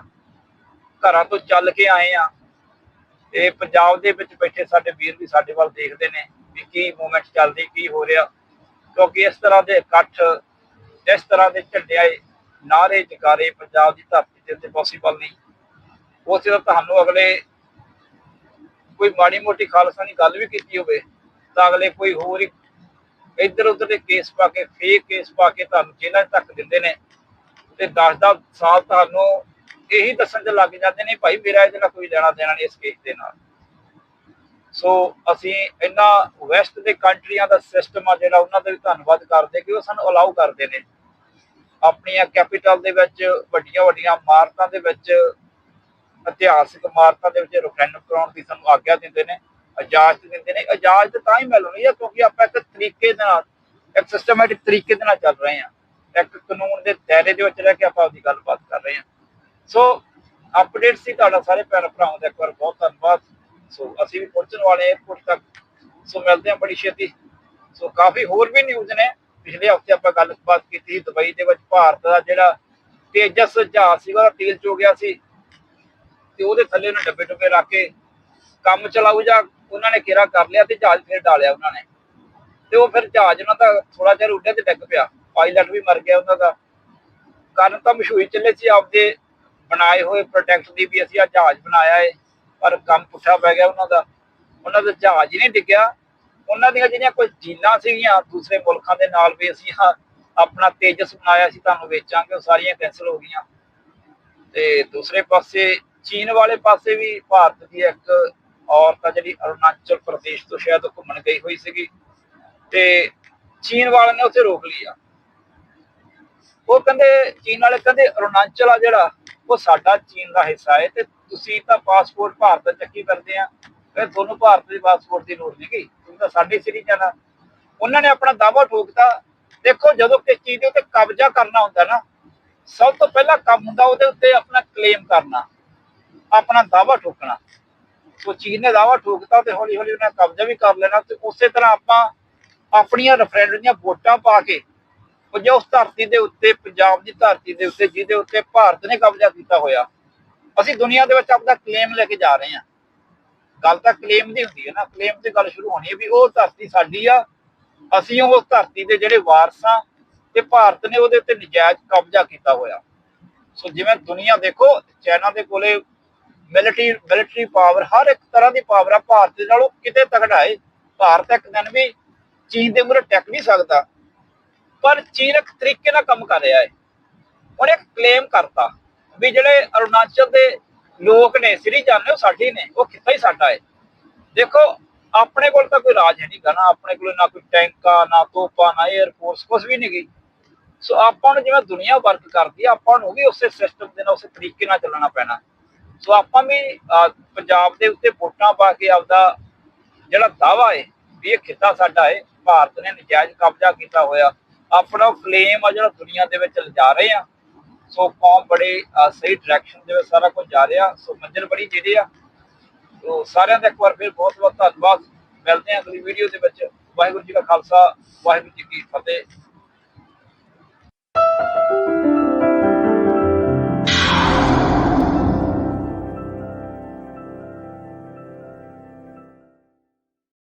ਘਰਾਂ ਤੋਂ ਚੱਲ ਕੇ ਆਏ ਆ। ਤੇ ਪੰਜਾਬ ਦੇ ਵਿੱਚ ਬੈਠੇ ਸਾਡੇ ਵੀਰ ਵੀ ਸਾਡੇ ਵੱਲ ਦੇਖਦੇ ਨੇ ਵੀ ਕੀ ਮੂਵਮੈਂਟ ਚੱਲਦੀ, ਕੀ ਹੋ ਰਿਹਾ। ਕਿਉਂਕਿ ਇਸ ਤਰ੍ਹਾਂ ਦੇ ਇਕੱਠ, ਇਸ ਤਰ੍ਹਾਂ ਦੇ ਝੰਡਿਆਏ ਨਾਰੇ ਜਕਾਰੇ ਪੰਜਾਬ ਦੀ ਧਰਤੀ ਦੇ ਉੱਤੇ ਪੋਸੀਬਲ ਨਹੀਂ। ਉਸੇ ਦਾ ਤੁਹਾਨੂੰ ਅਗਲੇ ਕੋਈ ਮਾੜੀ ਮੋਟੀ ਖਾਲਸਾ ਦੀ ਗੱਲ ਵੀ ਕੀਤੀ ਹੋਵੇ, ਤਾਂ ਅਗਲੇ ਕੋਈ ਹੋਰ ਹੀ ਇੱਧਰ ਉੱਧਰ ਦੇ ਕੇਸ ਪਾ ਕੇ ਫੇਕ ਕੇਸ ਪਾ ਕੇ ਤੁਹਾਨੂੰ ਜੇਲ੍ਹਾਂ 'ਚ ਦਿੰਦੇ ਨੇ। ਤੇ 10-10 ਸਾਲ ਤੁਹਾਨੂੰ ਇਹੀ ਦੱਸਣ 'ਚ ਲੱਗ ਜਾਂਦੇ ਨੇ, ਭਾਈ ਮੇਰਾ ਇਹਦੇ ਨਾਲ ਕੋਈ ਲੈਣਾ ਦੇਣਾ ਨਹੀਂ ਇਸ ਕੇਸ ਦੇ ਨਾਲ। ਸੋ ਅਸੀਂ ਇਹਨਾਂ ਵੈਸਟ ਦੇ ਕੰਟਰੀਆਂ ਦਾ ਸਿਸਟਮ ਆ ਜਿਹੜਾ, ਉਹਨਾਂ ਦਾ ਵੀ ਧੰਨਵਾਦ ਕਰਦੇ ਕਿ ਉਹ ਸਾਨੂੰ ਅਲਾਉ ਕਰਦੇ ਨੇ। ਆਪਣੀਆਂ ਕੈਪੀਟਲ ਦੇ ਵਿੱਚ ਵੱਡੀਆਂ ਵੱਡੀਆਂ ਇਮਾਰਤਾਂ ਦੇ ਵਿੱਚ ਇਤਿਹਾਸਿਕ ਇਮਾਰਤਾਂ ਦੇ ਵਿੱਚ ਰੈਫਰੈਂਡਮ ਕਰਾਉਣ ਦੀ ਸਾਨੂੰ ਆਗਿਆ ਦਿੰਦੇ ਨੇ, ਇਜਾਜ਼ਤ ਦਿੰਦੇ ਨੇ। ਇਜਾਜ਼ਤ ਤਾਂ ਹੀ ਮਿਲਣੀ ਹੈ ਕਿਉਂਕਿ ਆਪਾਂ ਇੱਕ ਤਰੀਕੇ ਦੇ ਨਾਲ, ਇੱਕ ਸਿਸਟਮੈਟਿਕ ਤਰੀਕੇ ਦੇ ਨਾਲ ਚੱਲ ਰਹੇ ਹਾਂ ਇੱਕ ਕਾਨੂੰਨ ਦੇ ਦਾਇਰੇ ਦੇ ਵਿੱਚ ਰਹਿ ਕੇ ਆਪਾਂ ਆਪਦੀ ਗੱਲਬਾਤ ਕਰ ਰਹੇ ਹਾਂ ਸੋ ਅਪਡੇਟ ਸੀ ਤੁਹਾਡਾ ਸਾਰੇ ਭੈਣ ਭਰਾਵਾਂ ਦਾ। ਇੱਕ ਵਾਰ ਬਹੁਤ ਧੰਨਵਾਦ। ਸੋ ਅਸੀਂ ਵੀ ਪਹੁੰਚਣ ਵਾਲੇ 에어ਪੋਰਟ ਤੱਕ। ਸੋ ਮਿਲਦੇ ਹਾਂ ਬੜੀ ਛੇਤੀ। ਸੋ ਕਾਫੀ ਹੋਰ ਵੀ ਨਿਊਜ਼ ਨੇ। ਪਿਛਲੇ ਹਫ਼ਤੇ ਆਪਾਂ ਗੱਲਬਾਤ ਕੀਤੀ ਦੁਬਈ ਦੇ ਵਿੱਚ ਭਾਰਤ ਦਾ ਜਿਹੜਾ ਤੇਜਸ ਜਹਾਜ਼ ਸੀਗਾ, ਉਹਦਾ ਤੇਲ ਚੋ ਗਿਆ ਸੀ। ਤੇ ਉਹਦੇ ਥੱਲੇ ਉਹਨੇ ਡੱਬੇ ਡੁੱਬੇ ਰੱਖ ਕੇ ਕੰਮ ਚਲਾਊ ਜਾਂ ਉਹਨਾਂ ਨੇ ਕਿਰਾ ਕਰ ਲਿਆ ਤੇ ਜਹਾਜ਼ ਫਿਰ ਡਾਲਿਆ ਉਹਨਾਂ ਨੇ। ਤੇ ਉਹ ਫਿਰ ਜਹਾਜ਼ ਉਹਨਾਂ ਦਾ ਥੋੜਾ ਜਿਹਾ ਉੱਡਿਆ ਤੇ ਡਿੱਗ ਪਿਆ। ਪਾਇਲਟ ਵੀ ਮਰ ਗਿਆ ਉਹਨਾਂ ਦਾ। ਕਾਰਨ ਤਾਂ ਮਸ਼ਹੂਰੀ ਚੱਲੇ ਸੀ, ਆਪਦੇ ਬਣਾਏ ਹੋਏ ਪ੍ਰੋਡਕਟ ਦੀ ਵੀ ਅਸੀਂ ਆ ਜਹਾਜ਼ ਬਣਾਇਆ ਏ, ਪਰ ਕੰਮ ਪੁੱਠਾ ਪੈ ਗਿਆ ਉਹਨਾਂ ਦਾ। ਉਹਨਾਂ ਦਾ ਜਹਾਜ਼ ਹੀ ਨਹੀਂ ਡਿੱਗਿਆ। ਉਹਨਾਂ ਦੀਆਂ ਜਿਹੜੀਆਂ ਕੋਈ ਡੀਲਾਂ ਸੀਗੀਆਂ, ਦੂਸਰੇ ਮੁਲਕਾਂ ਦੇ ਨਾਲ ਵੀ ਅਸੀਂ ਆਹ ਆਪਣਾ ਤੇਜਸ ਬਣਾਇਆ ਸੀ, ਤੁਹਾਨੂੰ ਵੇਚਾਂਗੇ, ਉਹ ਸਾਰੀਆਂ ਕੈਨਸਲ ਹੋ ਗਈਆਂ। ਤੇ ਦੂਸਰੇ ਪਾਸੇ ਚੀਨ ਵਾਲੇ ਪਾਸੇ ਵੀ ਭਾਰਤ ਦੀ ਇੱਕ ਔਰਤ ਆ ਜਿਹੜੀ ਅਰੁਣਾਚਲ ਪ੍ਰਦੇਸ਼ ਤੋਂ ਸ਼ਾਇਦ ਘੁੰਮਣ ਗਈ ਹੋਈ ਸੀਗੀ ਤੇ ਚੀਨ ਵਾਲਿਆਂ ਨੇ ਉੱਥੇ ਰੋਕ ਲਿਆ ਉਹ ਕਹਿੰਦੇ, ਚੀਨ ਵਾਲੇ ਕਹਿੰਦੇ, ਅਰੁਣਾਚਲ ਆ ਜਿਹੜਾ, ਉਹ ਸਾਡਾ ਚੀਨ ਦਾ ਹਿੱਸਾ ਹੈ ਤੇ ਤੁਸੀਂ ਤਾਂ ਪਾਸਪੋਰਟ ਭਾਰਤ ਦਾ ਚੱਕੀ ਕਰਦੇ ਆ। ਫਿਰ ਤੁਹਾਨੂੰ ਭਾਰਤ ਦੇ ਪਾਸਪੋਰਟ ਦੀ ਲੋੜ ਨਹੀਂ ਗਈ। ਤੁਸੀਂ ਤਾਂ ਸਾਡੇ ਸਿਟੀਜ਼ਨ ਜਾਣਾ। ਉਹਨਾਂ ਨੇ ਆਪਣਾ ਦਾਅਵਾ ਠੋਕਤਾ। ਦੇਖੋ, ਜਦੋਂ ਕਿਸੇ ਚੀਜ਼ ਦੇ ਉੱਤੇ ਕਬਜ਼ਾ ਕਰਨਾ ਹੁੰਦਾ ਨਾ, ਸਭ ਤੋਂ ਪਹਿਲਾ ਕੰਮ ਹੁੰਦਾ ਉਹਦੇ ਉੱਤੇ ਆਪਣਾ ਕਲੇਮ ਕਰਨਾ। ਆਪਣਾ ਦਾਅਵਾ ਠੋਕਣਾ। ਉਹ ਚੀਨ ਨੇ ਦਾਅਵਾ ਠੋਕਤਾ ਤੇ ਹੌਲੀ ਹੌਲੀ ਉਹਨਾਂ ਕਬਜ਼ਾ ਵੀ ਕਰ ਲੈਣਾ ਤੇ ਉਸੇ ਤਰ੍ਹਾਂ ਆਪਾਂ ਆਪਣੀਆਂ ਰੈਫਰੈਂਡਮ ਦੀਆਂ ਵੋਟਾਂ ਪਾ ਕੇ ਉਹ ਜੋ ਉਸ ਧਰਤੀ ਦੇ ਉੱਤੇ, ਪੰਜਾਬ ਦੀ ਧਰਤੀ ਦੇ ਉੱਤੇ, ਜਿਹਦੇ ਉੱਤੇ ਭਾਰਤ ਨੇ ਕਬਜ਼ਾ ਕੀਤਾ ਹੋਇਆ, ਅਸੀਂ ਦੁਨੀਆ ਦੇ ਵਿੱਚ ਆਪਣਾ ਕਲੇਮ ਲੈ ਕੇ ਜਾ ਰਹੇ ਹਾਂ। ਗੱਲ ਤਾਂ ਕਲੇਮ ਦੀ ਹੁੰਦੀ ਹੈ ਨਾ ਕਲੇਮ ਤੇ ਗੱਲ ਸ਼ੁਰੂ ਹੋਣੀ ਹੈ ਵੀ ਉਹ ਧਰਤੀ ਸਾਡੀ ਆ, ਅਸੀਂ ਉਸ ਧਰਤੀ ਦੇ ਜਿਹੜੇ ਵਾਰਸ ਆ ਤੇ ਭਾਰਤ ਨੇ ਉਹਦੇ ਉੱਤੇ ਨਜਾਇਜ਼ ਕਬਜ਼ਾ ਕੀਤਾ ਹੋਇਆ। ਸੋ ਜਿਵੇਂ ਦੁਨੀਆ ਦੇਖੋ ਚਾਈਨਾ ਦੇ ਕੋਲੇ ਮਿਲਟਰੀ ਮਿਲਟਰੀ ਪਾਵਰ ਹਰ ਇੱਕ ਤਰ੍ਹਾਂ ਦੀ ਪਾਵਰ ਆ, ਭਾਰਤ ਦੇ ਨਾਲੋਂ ਕਿਤੇ ਤਕੜਾ ਹੈ। ਭਾਰਤ ਇੱਕ ਦਿਨ ਵੀ ਚੀਨ ਦੇ ਮੂਹਰੇ ਟਿਕ ਨਹੀਂ ਸਕਦਾ। ਪਰ ਚੀਨ ਇੱਕ ਤਰੀਕੇ ਨਾਲ ਕੰਮ ਕਰ ਰਿਹਾ ਹੈ। ਉਹਨੇ ਇੱਕ ਕਲੇਮ ਕਰਤਾ ਵੀ ਜਿਹੜੇ ਅਰੁਣਾਚਲ ਦੇ ਲੋਕ ਨੇ ਸਿਰੀਜਨ ਨੇ, ਉਹ ਸਾਡੇ ਨੇ, ਉਹ ਕਿੱਥਾ ਹੀ ਸਾਡਾ ਹੈ। ਦੇਖੋ, ਆਪਣੇ ਕੋਲ ਤਾਂ ਕੋਈ ਰਾਜ ਹੈ ਨਹੀਂ ਗਾ ਨਾ, ਆਪਣੇ ਕੋਲ ਨਾ ਕੋਈ ਟੈਂਕਾਂ, ਨਾ ਤੋਪਾਂ, ਨਾ 에ਅਰ ਫੋਰਸ ਕੁਝ ਵੀ ਨਹੀਂ ਗਈ ਸੋ ਆਪਾਂ ਨੂੰ ਜਿਵੇਂ ਦੁਨੀਆ ਵਰਕ ਕਰਦੀ ਆ, ਆਪਾਂ ਨੂੰ ਵੀ ਉਸੇ ਸਿਸਟਮ ਦੇ ਨਾਲ, ਉਸੇ ਤਰੀਕੇ ਨਾਲ ਚੱਲਣਾ ਪੈਣਾ। ਸੋ ਆਪਾਂ ਵੀ ਪੰਜਾਬ ਦੇ ਉੱਤੇ ਵੋਟਾਂ ਪਾ ਕੇ ਆਪਦਾ ਜਿਹੜਾ ਦਾਵਾ ਹੈ ਵੀ ਇਹ ਖਿੱਤਾ ਸਾਡਾ ਹੈ ਭਾਰਤ ਨੇ ਨਜਾਇਜ਼ ਕਬਜ਼ਾ ਕੀਤਾ ਹੋਇਆ। ਆਪਣਾ ਕਲੇਮ ਆ ਜਿਹੜਾ ਦੁਨੀਆ ਦੇ ਵਿੱਚ ਲਿਜਾ ਰਹੇ ਆ। ਸੋ ਕੌਮ ਬੜੇ ਸਹੀ ਡਾਇਰੈਕਸ਼ਨ ਦੇ ਵਿੱਚ ਸਾਰਾ ਕੁਝ ਜਾ ਰਿਹਾ। ਸੋ ਮੰਜ਼ਿਲ ਬੜੀ ਜਿਹੜੇ ਆ। ਸੋ ਸਾਰਿਆਂ ਦਾ ਇੱਕ ਵਾਰ ਫਿਰ ਬਹੁਤ ਬਹੁਤ ਧੰਨਵਾਦ। ਮਿਲਦੇ ਹਾਂ ਅਗਲੀ ਵੀਡੀਓ ਦੇ ਵਿੱਚ। ਵਾਹਿਗੁਰੂ ਜੀ ਕਾ ਖਾਲਸਾ, ਵਾਹਿਗੁਰੂ ਜੀ ਕੀ ਫਤਿਹ।